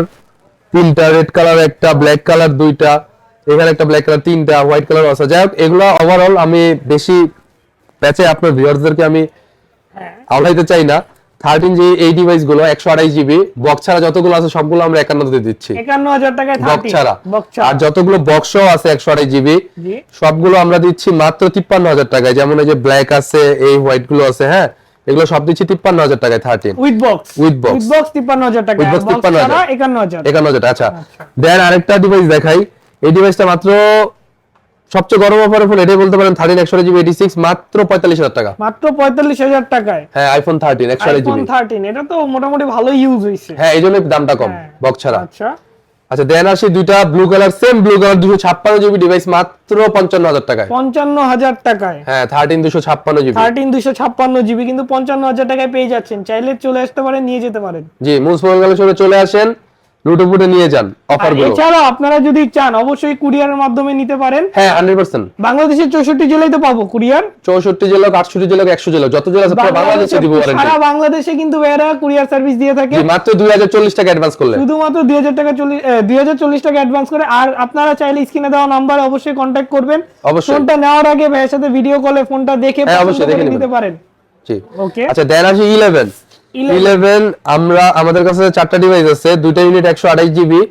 Speaker 1: তিনটা রেড কালার একটা ব্ল্যাক কালার দুইটা এখানে একটা ব্ল্যাক কালার তিনটা হোয়াইট কালার আছে যাই হোক এগুলো ওভারঅল আমি বেশি প্যাচে আপনার ভিউয়ারদেরকে আমি
Speaker 2: হ্যাঁ।
Speaker 1: আওলাইতে চাই না। থার্টিন যে এই ডিভাইসগুলো একশো আড়াই জিবি বক্স ছাড়া যতগুলো আছে সবগুলো আমরা একান্নতে দিচ্ছি।
Speaker 2: একান্ন হাজার টাকায়
Speaker 1: বক্স ছাড়া। আর যতগুলো বক্সও আছে একশো আড়াই জিবি সবগুলো আমরা দিচ্ছি মাত্র তিপ্পান্ন হাজার টাকায়। যেমন এই যে ব্ল্যাক আছে এই হোয়াইটগুলো আছে হ্যাঁ? এগুলো সব দিচ্ছি তিপ্পান্ন হাজার টাকায় thirteen
Speaker 2: with box
Speaker 1: With box।
Speaker 2: With box তিপ্পান্ন হাজার টাকা
Speaker 1: With
Speaker 2: বক্স
Speaker 1: 53,000
Speaker 2: ছাড়া একান্ন হাজার।
Speaker 1: একান্ন হাজার আচ্ছা। দেন আরেকটা ডিভাইস দেখাই। এই ডিভাইসটা মাত্র সবচেয়ে গরম অফারের ফোন এটাই বলতে পারেন থার্টিন একশো জিবি এইটি সিক্স মাত্র পঁয়তাল্লিশ হাজার টাকা।
Speaker 2: মাত্র পঁয়তাল্লিশ হাজার টাকায়?
Speaker 1: হ্যাঁ আইফোন থার্টিন একশো জিবি
Speaker 2: থার্টিন এটা তো মোটামুটি ভালো ইউজ হয়েছে।
Speaker 1: হ্যাঁ এই জন্য দামটা কম
Speaker 2: হ্যাঁ।
Speaker 1: বক্স ছাড়া।
Speaker 2: আচ্ছা।
Speaker 1: আচ্ছা দেন আসি দুইটা blue colour same blue colour দুশো ছাপ্পান্ন জিবি ডিভাইস মাত্র পঞ্চান্ন হাজার টাকায়।
Speaker 2: পঞ্চান্ন হাজার টাকায়।
Speaker 1: হ্যাঁ থার্টিন দুশো ছাপ্পান্ন জিবি
Speaker 2: থার্টিন দুশো ছাপ্পান্ন জিবি কিন্তু পঞ্চান্ন হাজার টাকায় পেয়ে যাচ্ছেন। চাইলে চলে আসতে পারেন নিয়ে যেতে পারেন।
Speaker 1: জি কালেকশনে চলে আসেন। লুটে নিয়ে যান অফারগুলো।
Speaker 2: এছাড়াও আপনারা যদি চান অবশ্যই কুরিয়ারের মাধ্যমে নিতে পারেন।
Speaker 1: হ্যাঁ হান্ড্রেড পার্সেন্ট
Speaker 2: বাংলাদেশের চৌষট্টি জেলায় তো পাবো কুরিয়ার
Speaker 1: চৌষট্টি জেলা আটষট্টি জেলা একশো জেলা যত জেলা আছে পুরো বাংলাদেশে দিব ওয়ারেন্টি
Speaker 2: সারা বাংলাদেশে কিন্তু এরা কুরিয়ার সার্ভিস দিয়ে থাকে।
Speaker 1: মাত্র দুই হাজার চল্লিশ টাকা অ্যাডভান্স করলে।
Speaker 2: শুধুমাত্র দুই হাজার টাকা চল্লিশ দুই হাজার চল্লিশ টাকা অ্যাডভান্স করে। আর আপনারা চাইলে স্ক্রিনে দেওয়া নাম্বারে অবশ্যই কন্ট্যাক্ট করবেন।
Speaker 1: অবশ্যই।
Speaker 2: ফোনটা নেওয়ার আগে ভাইয়ের সাথে ভিডিও কলে ফোনটা দেখে
Speaker 1: হ্যাঁ,
Speaker 2: নিতে পারেন।
Speaker 1: জি।
Speaker 2: ওকে
Speaker 1: আচ্ছা দেন ইলেভেন
Speaker 2: 11
Speaker 1: ইলেভেন আমরা আমাদের কাছে চারটা ডিভাইস আছে দুইটা ইউনিট একশো আঠাইশ জিবি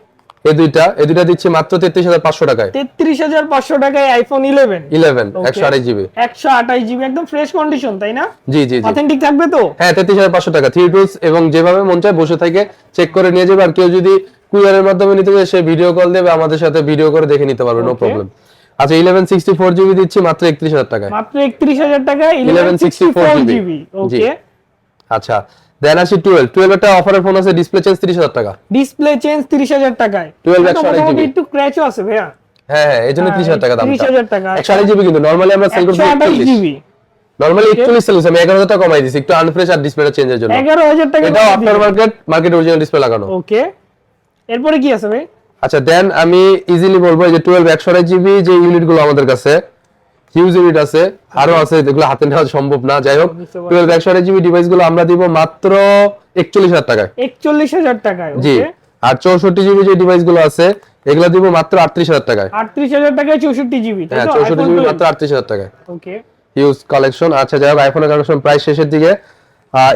Speaker 1: এই দুইটা এই দুইটা দিচ্ছি মাত্র তেত্রিশ হাজার পাঁচশো টাকায়।
Speaker 2: তেত্রিশ হাজার পাঁচশো টাকায় আইফোন ইলেভেন
Speaker 1: ইলেভেন একশো আঠাইশ জিবি
Speaker 2: একশো আঠাশ জিবি একদম ফ্রেশ কন্ডিশন তাই না?
Speaker 1: জি জি
Speaker 2: অথেন্টিক থাকবে তো?
Speaker 1: হ্যাঁ তেত্রিশ হাজার পাঁচশো টাকা। থ্রি টুলস এবং যেভাবে মন চায় বসে থেকে চেক করে নিয়ে যাবে। আর কেউ যদি কুরিয়ারের মাধ্যমে নিতে চায় সে ভিডিও কল দেবে আমাদের সাথে ভিডিও করে দেখে নিতে পারবে নো প্রবলেম আচ্ছা ইলেভেন সিক্সটি ফোর জিবি দিচ্ছি মাত্র একত্রিশ হাজার টাকায়।
Speaker 2: মাত্র একত্রিশ হাজার টাকায় eleven sixty
Speaker 1: 1164
Speaker 2: four
Speaker 1: GB
Speaker 2: okay
Speaker 1: আচ্ছা দেন আসি টুয়েলভ টুয়েলভ একটা অফারের ফোন আছে ডিসপ্লে চেঞ্জ তিরিশ হাজার টাকা।
Speaker 2: ডিসপ্লে চেঞ্জ তিরিশ হাজার টাকায়।
Speaker 1: 12
Speaker 2: এটা
Speaker 1: 128
Speaker 2: মোটামুটি
Speaker 1: GB
Speaker 2: একটু ক্র্যাচও আছে ভাইয়া।
Speaker 1: হ্যাঁ হ্যাঁ এই জন্য
Speaker 2: হ্যাঁ,
Speaker 1: হাজার টাকা দাম
Speaker 2: 30,000 টাকা।
Speaker 1: একশো আঠাশ জিবি কিন্তু নর্মালি আমরা সেল করছি
Speaker 2: একশো জিবি
Speaker 1: নর্মালি একচল্লিশ সেল আমি এগারো হাজার টাকা কমাই দিচ্ছি একটু আনফ্রেশ আর ডিসপ্লেটা চেঞ্জের জন্য।
Speaker 2: এগারো হাজার টাকা
Speaker 1: এটাও after market market original display লাগানো।
Speaker 2: ওকে এরপরে কি আছে ভাই?
Speaker 1: আচ্ছা দেন আমি ইজিলি বলব এই যে টুয়েলভ একশো আঠাশ জিবি যে ইউনিটগুলো আমাদের কাছে হিউজ ইউনিট আছে আরও আছে যেগুলো হাতে নেওয়া সম্ভব না। যাই হোক টুয়েলভ একশো আট জিবি ডিভাইসগুলো আমরা দিব মাত্র একচল্লিশ হাজার টাকায়।
Speaker 2: একচল্লিশ হাজার টাকায়
Speaker 1: জি। আর চৌষট্টি জিবি যে ডিভাইসগুলো আছে এগুলো দিব মাত্র আটত্রিশ হাজার টাকায়।
Speaker 2: আটত্রিশ হাজার টাকায় চৌষট্টি জিবি
Speaker 1: হ্যাঁ চৌষট্টি জিবি মাত্র আটত্রিশ হাজার টাকায়।
Speaker 2: ওকে
Speaker 1: হিউজ কালেকশন আচ্ছা যাই হোক আইফোনের কালেকশন প্রায় শেষের দিকে।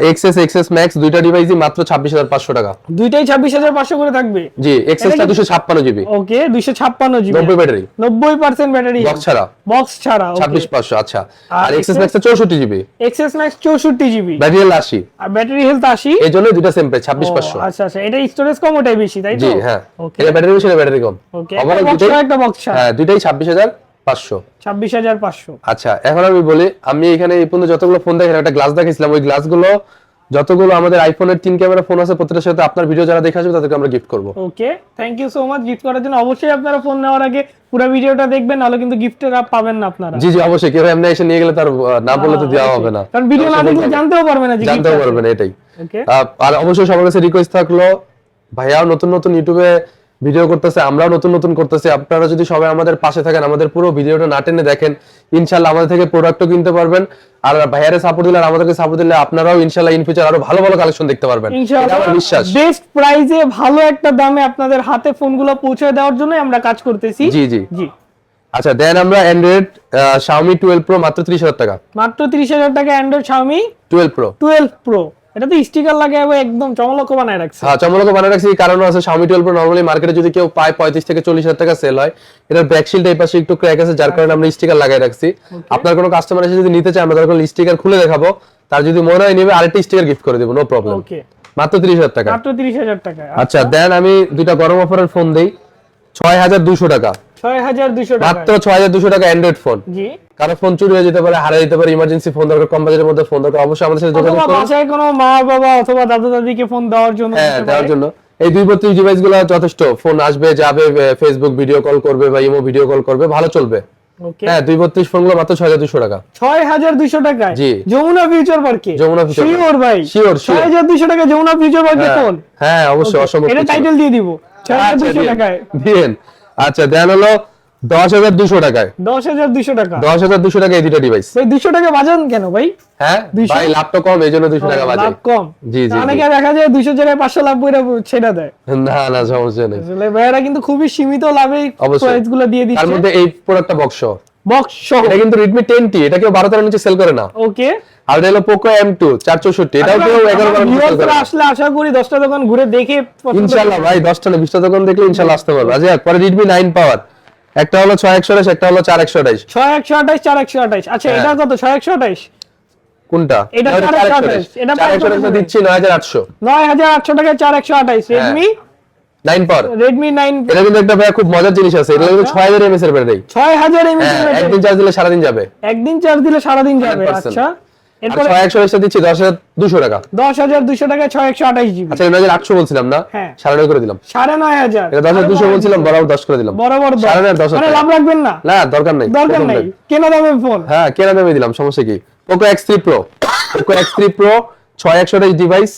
Speaker 1: এক্সএস এক্সএস ম্যাক্স দুইটা ডিভাইসই মাত্র ছাব্বিশ হাজার পাঁচশো টাকা।
Speaker 2: দুইটাই ছাব্বিশ হাজার পাঁচশো করে থাকবে?
Speaker 1: জি এক্সএসটা
Speaker 2: এটা কি-
Speaker 1: দুশো ছাপ্পান্ন জিবি
Speaker 2: ওকে দুইশো ছাপ্পান্ন জিবি
Speaker 1: নব্বই ব্যাটারি
Speaker 2: নব্বই পার্সেন্ট ব্যাটারি
Speaker 1: বক্স ছাড়া।
Speaker 2: বক্স ছাড়া
Speaker 1: ছাব্বিশ পাঁচশো আচ্ছা।
Speaker 2: আর
Speaker 1: এক্সএস? ম্যাক্সটা চৌষট্টি জিবি
Speaker 2: এক্সএস ম্যাক্স চৌষট্টি জিবি
Speaker 1: ব্যাটারি হেলথ আশি।
Speaker 2: আর ব্যাটারি হেলথ আশি?
Speaker 1: এই জন্য দুইটা সেম প্রাইস ছাব্বিশ
Speaker 2: ও,
Speaker 1: পাঁচশো
Speaker 2: আচ্ছা আচ্ছা। এটা স্টোরেজ কম ওটাই বেশি তাই তো?
Speaker 1: জি হ্যাঁ।
Speaker 2: ওকে।
Speaker 1: এটা ব্যাটারি বেশি ব্যাটারি কম।
Speaker 2: ওকে। একটা বক্স
Speaker 1: দুইটাই-
Speaker 2: একটা বক্স ছাড়া।
Speaker 1: হ্যাঁ দুইটাই ছাব্বিশ হাজার। পাঁচশো।
Speaker 2: ছাব্বিশ হাজার পাঁচশো।
Speaker 1: আচ্ছা এখন আমি বলি আমি এখানে এই পর্যন্ত যতগুলো ফোন দেখেন একটা গ্লাস দেখেছিলাম ওই গ্লাসগুলো যতগুলো আমাদের আইফোনের তিন ক্যামেরা ফোন আছে প্রত্যেকটার সাথে আপনার ভিডিও যারা দেখে আসবে তাদেরকে আমরা গিফট করব।
Speaker 2: Okay thank you so much gift করার জন্য অবশ্যই আপনারা ফোন নেওয়ার আগে পুরো ভিডিওটা দেখবেন নাহলে কিন্তু গিফটের পাবেন না আপনারা।
Speaker 1: জি জি অবশ্যই কেউ এমনি এসে নিয়ে গেলে তার না বললে তো দেওয়া হবে না।
Speaker 2: কারণ ভিডিও না দেখলে জানতেও পারবে না
Speaker 1: জানতেও পারবেন এটাই। আর অবশ্যই সবার কাছে রিকোয়েস্ট থাকল ভাইয়াও নতুন নতুন ইউটিউবে ভিডিও করতেছে আমরাও নতুন নতুন করতেছি। আপনারা যদি সবাই আমাদের পাশে থাকেন আমাদের পুরো ভিডিওটা না টেনে দেখেন ইনশাল্লাহ আমাদের থেকে প্রোডাক্টও কিনতে পারবেন। আর ভাইয়ারে সাপোর্ট দিলে আর আমাদেরকে সাপোর্ট দিলে আপনারাও ইনশাল্লাহ ইন ফিউচার আরও ভালো ভালো কালেকশন দেখতে পারবেন। আমার বিশ্বাস।
Speaker 2: বেস্ট প্রাইজে ভালো একটা দামে আপনাদের হাতে ফোনগুলো পৌঁছে দেওয়ার জন্য আমরা কাজ করতেছি।
Speaker 1: জি জি।
Speaker 2: জি।
Speaker 1: আচ্ছা দেন আমরা অ্যান্ড্রয়েড Xiaomi 12 Pro মাত্র 30000 টাকা।
Speaker 2: মাত্র তিরিশ হাজার টাকা android Xiaomi
Speaker 1: 12 Pro
Speaker 2: twelve pro এটা তো স্টিকার লাগায় একদম চমলক বানায় রাখছে।
Speaker 1: হ্যাঁ চমলক বানিয়ে রাখছি। কারণও আছে Xiaomi 12 Pro নরমালি মার্কেটে যদি কেউ পায় 35 থেকে 40 হাজার টাকা সেল হয় এটার এই পাশে একটু ক্র্যাক আছে যার কারণে আমরা স্টিকার লাগাই রাখছি। আপনার কোনো কাস্টমার এসে যদি নিতে চায় আমরা তার স্টিকার খুলে দেখাবো। তার যদি মনে হয় নেবে আরেকটা স্টিকার গিফট করে দেবো নো প্রবলেম
Speaker 2: ওকে
Speaker 1: মাত্র 30000 টাকা।
Speaker 2: মাত্র হাজার টাকা।
Speaker 1: আচ্ছা দেন আমি দুইটা গরম অফারের ফোন দেই। 6200 টাকা।
Speaker 2: ছয় হাজার দুশো টাকা।
Speaker 1: মাত্র 6200 টাকা অ্যান্ড্রয়েড ফোন
Speaker 2: জি।
Speaker 1: কারও ফোন চুরি হয়ে যেতে পারে হারিয়ে যেতে পারে ইমার্জেন্সি ফোন দরকার কম বাজেটের মধ্যে ফোন দরকার। অবশ্যই আমাদের সাথে যোগাযোগ করুন।
Speaker 2: বাসায় কোনো মা বাবা অথবা দাদা দাদিকে ফোন দেওয়ার জন্য
Speaker 1: হ্যাঁ দেওয়ার জন্য। এই দুই বত্রিশ ডিভাইসগুলো যথেষ্ট। ফোন আসবে যাবে ফেসবুক ভিডিও কল করবে বা ইমো ভিডিও কল করবে ভালো চলবে। হ্যাঁ দুই বত্রিশ ফোনগুলো মাত্র ছয় হাজার দুশো টাকা।
Speaker 2: ছয় হাজার দুইশো টাকায়?
Speaker 1: জি।
Speaker 2: যমুনা ফিউচার পার্কে
Speaker 1: যমুনা park।
Speaker 2: শিওর ভাই।
Speaker 1: Sure।
Speaker 2: ছয় হাজার দুইশো টাকা যমুনা ফিউচার পার্কে ফোন
Speaker 1: হ্যাঁ। অবশ্যই অসম্ভব
Speaker 2: এটা টাইটেল দিয়ে দিব। ছয় হাজার
Speaker 1: আচ্ছা,
Speaker 2: দুইশো টাকায়।
Speaker 1: দিয়েন। আচ্ছা দেন হলো দশ হাজার দুশো টাকায়।
Speaker 2: দশ হাজার দুইশো টাকা।
Speaker 1: দশ হাজার দুশো টাকা এই দুটো ডিভাইস
Speaker 2: ভাই দুইশো টাকা বাজান কেন ভাই?
Speaker 1: হ্যাঁ
Speaker 2: 200?
Speaker 1: ভাই লাভটা কম এই জন্য দুশো টাকা বাজে।
Speaker 2: লাভ কম।
Speaker 1: জি, জি, জি।
Speaker 2: অনেকে দেখা যায় দুইশো জায়গায় পাঁচশো লাভ করে ছেড়ে দেয়?
Speaker 1: না না সমস্যা নেই।
Speaker 2: আসলে ভাইয়ারা কিন্তু খুবই সীমিত লাভে প্রাইসগুলো দিয়ে
Speaker 1: তার মধ্যে এই প্রোডাক্টটা বক্স
Speaker 2: বক্স সহ।
Speaker 1: এটা কিন্তু কেউ বারো তেরো নিচে সেল করে না।
Speaker 2: ওকে।
Speaker 1: আর এটা হলো টু চার চৌষট্টি এটাও কেউ এগারো বারো নিচে sell করে
Speaker 2: আসলে আশা করি দশটা দোকান ঘুরে দেখে পছন্দ
Speaker 1: ইনশাল্লাহ ভাই দশটা না বিশটা দোকান দেখলে ইনশাল্লাহ আসতে পারবে। আচ্ছা পরে রেডমি নাইন পাওয়ার। একটা হলো ছয় একশো আঠাশ একটা হলো চার একশো আঠাশ।
Speaker 2: ছয় একশো আঠাইশ চার একশো আঠাইশ আচ্ছা
Speaker 1: হ্যাঁ।
Speaker 2: এটা কত? ছয় একশো আঠাইশ
Speaker 1: কোনটা?
Speaker 2: এটা
Speaker 1: না, ওটা
Speaker 2: 428 এটা
Speaker 1: চার একশো আঠাশ দিচ্ছি নয় হাজার আটশো।
Speaker 2: নয় হাজার আটশো টাকায় চার একশো আঠাইশ
Speaker 1: হ্যাঁ।
Speaker 2: রেডমি
Speaker 1: নাইন
Speaker 2: রেডমি নাইন
Speaker 1: এটা কিন্তু একটা খুব মজার জিনিস আছে। এটা কিন্তু ছয় হাজার এমএস এর ব্যাটারি
Speaker 2: ছয় হাজার এমএস
Speaker 1: হ্যাঁ একদিন চার্জ দিলে সারাদিন যাবে।
Speaker 2: একদিন চার্জ দিলে সারাদিন যাবে। আচ্ছা। এরপরে
Speaker 1: দিচ্ছি টাকা।
Speaker 2: জিবি।
Speaker 1: আচ্ছা বলছিলাম না?
Speaker 2: হ্যাঁ।
Speaker 1: সাড়ে নয় করে দিলাম।
Speaker 2: সাড়ে নয় হাজার।
Speaker 1: এটা দশ হাজার দুশো বলছিলাম বরাবর দশ করে দিলাম।
Speaker 2: বরাবর দশ।
Speaker 1: সাড়ে নয় দশ
Speaker 2: মানে লাভ রাখবেন না।
Speaker 1: না দরকার নেই
Speaker 2: দরকার নাই। কেনা দামে ফোন
Speaker 1: হ্যাঁ কেনা দামে দিলাম সমস্যা কি? Poco X three pro Poco X three pro ছয় একশো ডিভাইস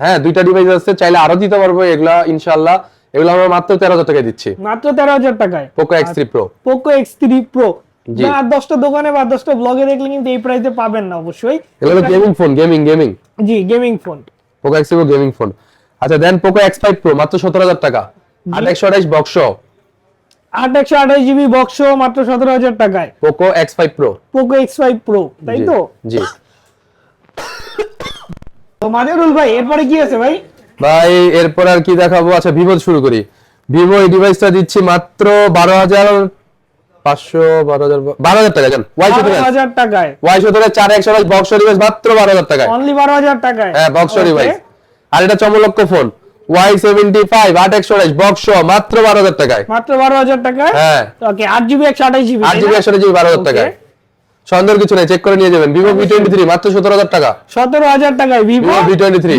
Speaker 1: হ্যাঁ দুইটা ডিভাইস আছে চাইলে আরও দিতে পারব এগুলা ইনশাল্লাহ এগুলো আমরা মাত্র তেরো হাজার টাকায় দিচ্ছি।
Speaker 2: মাত্র তেরো হাজার টাকায়।
Speaker 1: Poco X three
Speaker 2: pro Poco X three
Speaker 1: pro.
Speaker 2: আর দশটা দোকানে বা দশটা ব্লগে দেখলে কিন্তু এই প্রাইসে পাবেন না অবশ্যই।
Speaker 1: এগুলো গেমিং ফোন গেমিং গেমিং
Speaker 2: জি
Speaker 1: gaming phone Poco X gaming phone আচ্ছা then Poco X five pro মাত্র সতেরো হাজার টাকা। আট একশো আঠাইশ বক্স
Speaker 2: আট একশো আঠাশ জিবি বক্স মাত্র সতেরো হাজার টাকায়।
Speaker 1: Poco X five pro
Speaker 2: Poco X five pro তাই তো?
Speaker 1: জি।
Speaker 2: তো মাজারুল ভাই এরপরে কি আছে ভাই?
Speaker 1: ভাই এরপর আর কি দেখাবো? আচ্ছা ভিভো শুরু করি। ভিভো এই ডিভাইসটা দিচ্ছি মাত্র বারো হাজার পাঁচশো বারো হাজার বারো হাজার টাকা জান ওয়াই
Speaker 2: হাজার টাকায়।
Speaker 1: ওয়াই সতেরো চার একশো বক্স ডিভাইস মাত্র বারো হাজার টাকায়।
Speaker 2: অনলি বারো হাজার টাকায়।
Speaker 1: হ্যাঁ বক্স. ডিভাইস আর এটা চমলক্ষ ফোন ওয়াই সেভেন্টি ফাইভ আট একশো বক্স মাত্র বারো হাজার টাকায়।
Speaker 2: মাত্র বারো হাজার টাকায়?
Speaker 1: হ্যাঁ।
Speaker 2: ওকে আট জিবি একশো আঠাশ জিবি
Speaker 1: আট জিবি একশো জিবি বারো হাজার. টাকায়। সন্দেহের কিছু নেই চেক করে নিয়ে যাবেন। ভিভো ভি টোয়েন্টি থ্রি মাত্র সতেরো হাজার টাকা।
Speaker 2: সতেরো হাজার টাকায় ভিভো
Speaker 1: ভি টোয়েন্টি থ্রি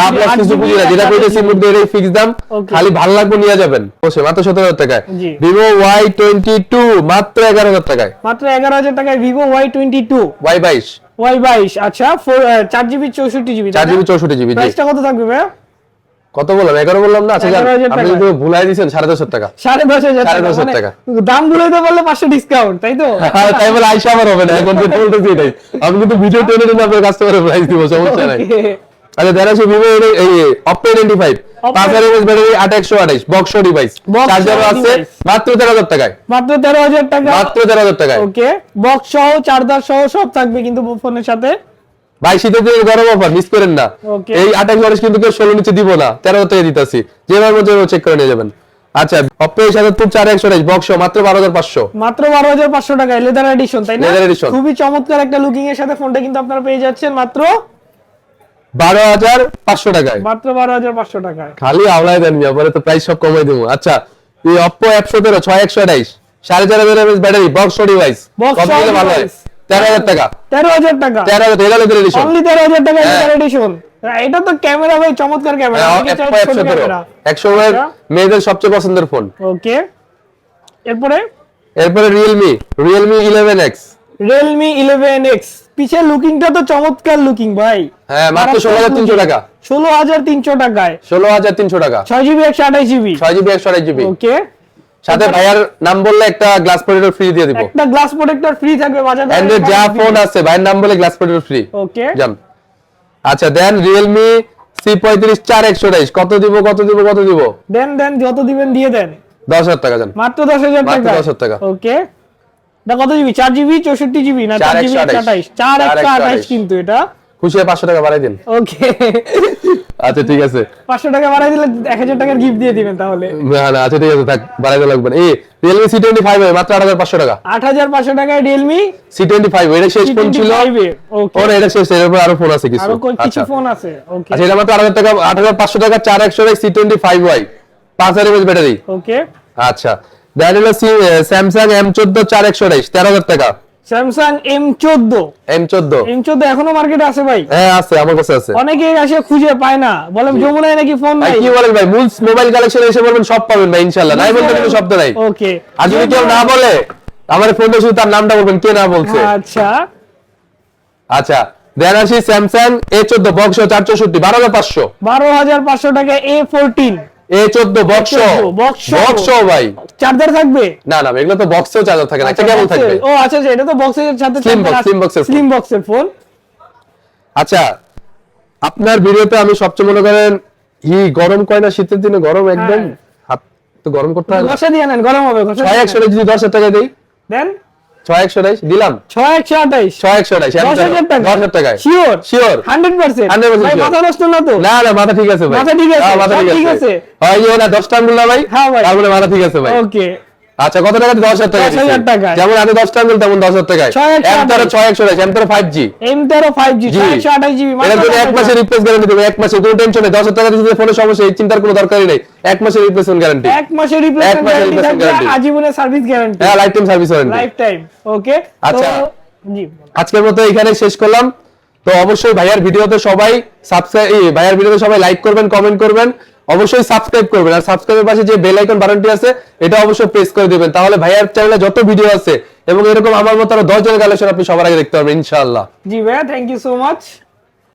Speaker 1: লাভ লাভ কিছু বুঝি না যেটা কইতেছি মধ্যে এটাই ফিক্স দাম খালি ভালো লাগবে নিয়ে যাবেন। অবশ্যই মাত্র সতেরো হাজার টাকায়। ভিভো ওয়াই টোয়েন্টি টু মাত্র এগারো হাজার টাকায়।
Speaker 2: মাত্র এগারো হাজার টাকায় Vivo Y twenty two
Speaker 1: Y বাইশ।
Speaker 2: ওয়াই বাইশ আচ্ছা চার জিবি চৌষট্টি জিবি
Speaker 1: চার জিবি চৌষট্টি জিবি
Speaker 2: কত থাকবে ভাই
Speaker 1: কত বললাম? এগারো বললাম না? আচ্ছা আপনি
Speaker 2: টাকা।
Speaker 1: কিন্তু ভুলাই দিয়েছেন সাড়ে দশ টাকা।
Speaker 2: সাড়ে দশ হাজার
Speaker 1: সাড়ে দশ হাজার
Speaker 2: মানে
Speaker 1: টাকা।
Speaker 2: দাম পারলে পাঁচশো ডিসকাউন্ট তাই তো?
Speaker 1: তাই বলে আইসা আমার হবে না। এখন বলতেছি এটাই। আমি কিন্তু ভিডিও টেনে টেনে আপনার প্রাইস দিব সমস্যা নাই। আচ্ছা দেখা যাচ্ছে ভিভো এই টোয়েন্টি ফাইভ পাঁচ হাজার এমএস ব্যাটারি আট একশো আঠাইশ বক্স ডিভাইস চার্জার আছে মাত্র তেরো হাজার টাকায়।
Speaker 2: মাত্র তেরো হাজার টাকা?
Speaker 1: মাত্র তেরো হাজার টাকায়।
Speaker 2: ওকে বক্স সহ চার্জার সহ সব থাকবে কিন্তু ফোনের সাথে।
Speaker 1: ভাই শীতের দিনে গরম অফার মিস করেন না। এই আঠাশ বয়স কিন্তু কেউ ষোলো নিচে দিব না। তেরো টাকা দিতেছি। যেভাবে মধ্যে চেক করে নিয়ে যাবেন। আচ্ছা অপো এই সাতাত্তর চার একশো আঠাইশ বক্স মাত্র বারো হাজার পাঁচশো।
Speaker 2: মাত্র বারো হাজার পাঁচশো টাকায় লেদার এডিশন তাই না?
Speaker 1: Leather edition।
Speaker 2: খুবই চমৎকার একটা লুকিং এর সাথে ফোনটা কিন্তু আপনারা পেয়ে যাচ্ছেন মাত্র
Speaker 1: বারো হাজার পাঁচশো টাকায়।
Speaker 2: মাত্র বারো হাজার পাঁচশো টাকায়।
Speaker 1: খালি আওলায় দেন মিয়া পরে তো প্রাইস সব কমাই দেবো। আচ্ছা এই অপো অ্যাপ সতেরো ছয় একশো আঠাইশ সাড়ে চার হাজার ব্যাটারি বক্স ডিভাইস ভালো
Speaker 2: device।
Speaker 1: তেরো হাজার টাকা।
Speaker 2: তেরো হাজার টাকা।
Speaker 1: তেরো হাজার তেরো হাজার এডিশন
Speaker 2: অনলি তেরো হাজার টাকা
Speaker 1: হ্যাঁ।
Speaker 2: এডিশন এটা তো ক্যামেরা ভাই চমৎকার ক্যামেরা।
Speaker 1: অ্যাপো অ্যাপ সতেরো একশো মেয়েদের সবচেয়ে পছন্দের ফোন
Speaker 2: ওকে এরপরে?
Speaker 1: এরপরে Realme Realme eleven X
Speaker 2: Realme eleven X পিছের লুকিংটা তো চমৎকার লুকিং ভাই।
Speaker 1: হ্যাঁ মাত্র ষোলো হাজার তিনশো টাকা।
Speaker 2: ষোলো হাজার তিনশো টাকায়।
Speaker 1: ষোলো হাজার তিনশো টাকা।
Speaker 2: ছয় জিবি একশো আঠাশ জিবি
Speaker 1: ছয় জিবি একশো আড়াই জিবি
Speaker 2: ওকে
Speaker 1: সাথে ভাইয়ার নাম বললে একটা গ্লাস প্রোটেক্টর ফ্রি দিয়ে দিব।
Speaker 2: একটা গ্লাস প্রোটেক্টর ফ্রি থাকবে বাজার
Speaker 1: অ্যান্ড্রয়েড যা ফোন আছে ভাইয়ের নাম বলে গ্লাস প্রোটেক্টর ফ্রি
Speaker 2: ওকে
Speaker 1: জান আচ্ছা দেন চার একশো বাইশ কত দিব কত দিব কত দিব?
Speaker 2: দেন দেন যত দিবেন দিয়ে দেন।
Speaker 1: দশ হাজার টাকা জান
Speaker 2: মাত্র দশ হাজার
Speaker 1: মাত্র
Speaker 2: টাকা
Speaker 1: 10,000 টাকা।
Speaker 2: ওকে এটা কত জিবি চার জিবি চৌষট্টি জিবি না চার
Speaker 1: চার
Speaker 2: জিবি
Speaker 1: একশো
Speaker 2: একশো আঠাইশ। চার
Speaker 1: চার
Speaker 2: একশো
Speaker 1: একশো
Speaker 2: আঠাইশ
Speaker 1: আঠাইশ।
Speaker 2: কিন্তু এটা।
Speaker 1: খুশি হয়ে পাঁচশো টাকা বাড়াই দিন।
Speaker 2: ওকে
Speaker 1: আচ্ছা ঠিক আছে।
Speaker 2: পাঁচশো টাকা বাড়াই দিলে এক হাজার টাকার গিফট দিয়ে দিবেন তাহলে।
Speaker 1: না না আচ্ছা ঠিক আছে থাক বাড়াই দেওয়া লাগবে না। এই রিয়েলমি সি টোয়েন্টি ফাইভ মাত্র আট হাজার পাঁচশো টাকা।
Speaker 2: আট হাজার পাঁচশো টাকায় রিয়েলমি
Speaker 1: সি টোয়েন্টি ফাইভ এটা শেষ ফোন ছিল।
Speaker 2: ওকে
Speaker 1: ওর এটা শেষ এর উপর আরও ফোন আছে কিছু।
Speaker 2: আরও কিছু
Speaker 1: আচ্ছা।
Speaker 2: ফোন আছে ওকে
Speaker 1: আচ্ছা এটা মাত্র আট হাজার টাকা আট হাজার পাঁচশো টাকা চার একশো সি টোয়েন্টি ফাইভ ওয়াই। পাঁচ হাজার এমএচ ব্যাটারি।
Speaker 2: ওকে
Speaker 1: আচ্ছা। দেন হলো স্যামসাং এম চোদ্দ চার একশো আঠাইশ তেরো হাজার টাকা।
Speaker 2: স্যামসাং এম চোদ্দ।
Speaker 1: এম চোদ্দ।
Speaker 2: এম চোদ্দ এখনও মার্কেটে আছে ভাই?
Speaker 1: হ্যাঁ আছে আমার কাছে আছে।
Speaker 2: অনেকে আসে খুঁজে পায় না। বলেন যমুনায় নাকি ফোন নাই?
Speaker 1: কি বলেন ভাই মোবাইল কালেকশন এসে বলবেন সব পাবেন ভাই ইনশাল্লাহ নাই বলতে কোনো শব্দ নাই।
Speaker 2: ওকে।
Speaker 1: আর যদি কেউ না বলে আমার ফোন দিয়ে শুধু তার নামটা বলবেন কে না বলছে।
Speaker 2: আচ্ছা।
Speaker 1: আচ্ছা দেন আসি স্যামসাং এ চোদ্দ বক্স চার চৌষট্টি বারো হাজার পাঁচশো।
Speaker 2: বারো হাজার পাঁচশো টাকা এ ফোরটিন
Speaker 1: এ চোদ্দ বক্স
Speaker 2: box
Speaker 1: বক্স ভাই।
Speaker 2: চার্জার থাকবে?
Speaker 1: না না এগুলো তো বক্সেও চার্জার থাকে না। কেমন থাকবে?
Speaker 2: ও আচ্ছা আচ্ছা এটা তো বক্সের সাথে
Speaker 1: slim box এর phone।
Speaker 2: স্লিম বক্সের ফোন
Speaker 1: আচ্ছা আপনার ভিডিওতে আমি সবচেয়ে মনে করেন ই গরম কয় না শীতের দিনে গরম একদম
Speaker 2: হ্যাঁ।
Speaker 1: হাত তো গরম করতে হয়।
Speaker 2: ঘষা দিয়ে নেন গরম হবে ঘষা
Speaker 1: একশো যদি দশ হাজার টাকা দিই।
Speaker 2: দেন।
Speaker 1: দিলাম।
Speaker 2: ছয় একশো আঠাইশ
Speaker 1: ছয় একশো টাকা।
Speaker 2: দশ হাজার টাকা
Speaker 1: টাকায়।
Speaker 2: Sure
Speaker 1: sure
Speaker 2: hundred percent.
Speaker 1: 100%
Speaker 2: ভাই
Speaker 1: sure।
Speaker 2: মাথা নষ্ট না তো?
Speaker 1: না না মাথা ঠিক আছে ভাই।
Speaker 2: মাথা ঠিক আছে,
Speaker 1: হ্যাঁ, মাথা ঠিক আছে। ভাই না দশটা আঙ্গুল না ভাই?
Speaker 2: হ্যাঁ ভাই।
Speaker 1: তারপরে মাথা ঠিক আছে ভাই।
Speaker 2: ওকে
Speaker 1: আচ্ছা কত টাকা দশ হাজার টাকা
Speaker 2: 10,000
Speaker 1: দিচ্ছেন? যেমন আগে দশটা আঙ্গুল তেমন দশ হাজার টাকায়। এম তেরো ছয় একশো টাকা এম তেরো ফাইভ জি
Speaker 2: এম তেরো ফাইভ জি।
Speaker 1: জি।
Speaker 2: একশো আঠাশ জিবি
Speaker 1: এক মাসের রিপ্লেস গ্যারান্টি দেবে এক মাসের কোনো টেনশন নেই। দশ হাজার টাকা ফোনের সমস্যা এই চিন্তার কোনো দরকারই নেই। এক মাসের রিপ্লেসমেন্ট গ্যারান্টি
Speaker 2: এক মাসের রিপ্লেসমেন্ট গ্যারান্টি। আজীবনের সার্ভিস গ্যারান্টি
Speaker 1: হ্যাঁ lifetime service
Speaker 2: warranty lifetime okay
Speaker 1: আচ্ছা।
Speaker 2: জি।
Speaker 1: আজকের মতো এখানে শেষ করলাম। তো অবশ্যই ভাইয়ার ভিডিওতে সবাই সাবস্ক্রাইব ভাইয়ার ভিডিওতে সবাই লাইক করবেন কমেন্ট করবেন। অবশ্যই সাবস্ক্রাইব করবেন। আর সাবস্ক্রাইবের পাশে যে বেল আইকন বাটনটি আছে, এটা অবশ্যই প্রেস করে দিবেন। তাহলে ভাইয়ার চ্যানেলে যত ভিডিও আছে, এবং এরকম আমার মতো আরও দশ জনের কালেকশন আপনি সবার আগে দেখতে পারবেন, ইনশাআল্লাহ।
Speaker 2: জি ভাইয়া থ্যাংক ইউ সো মাচ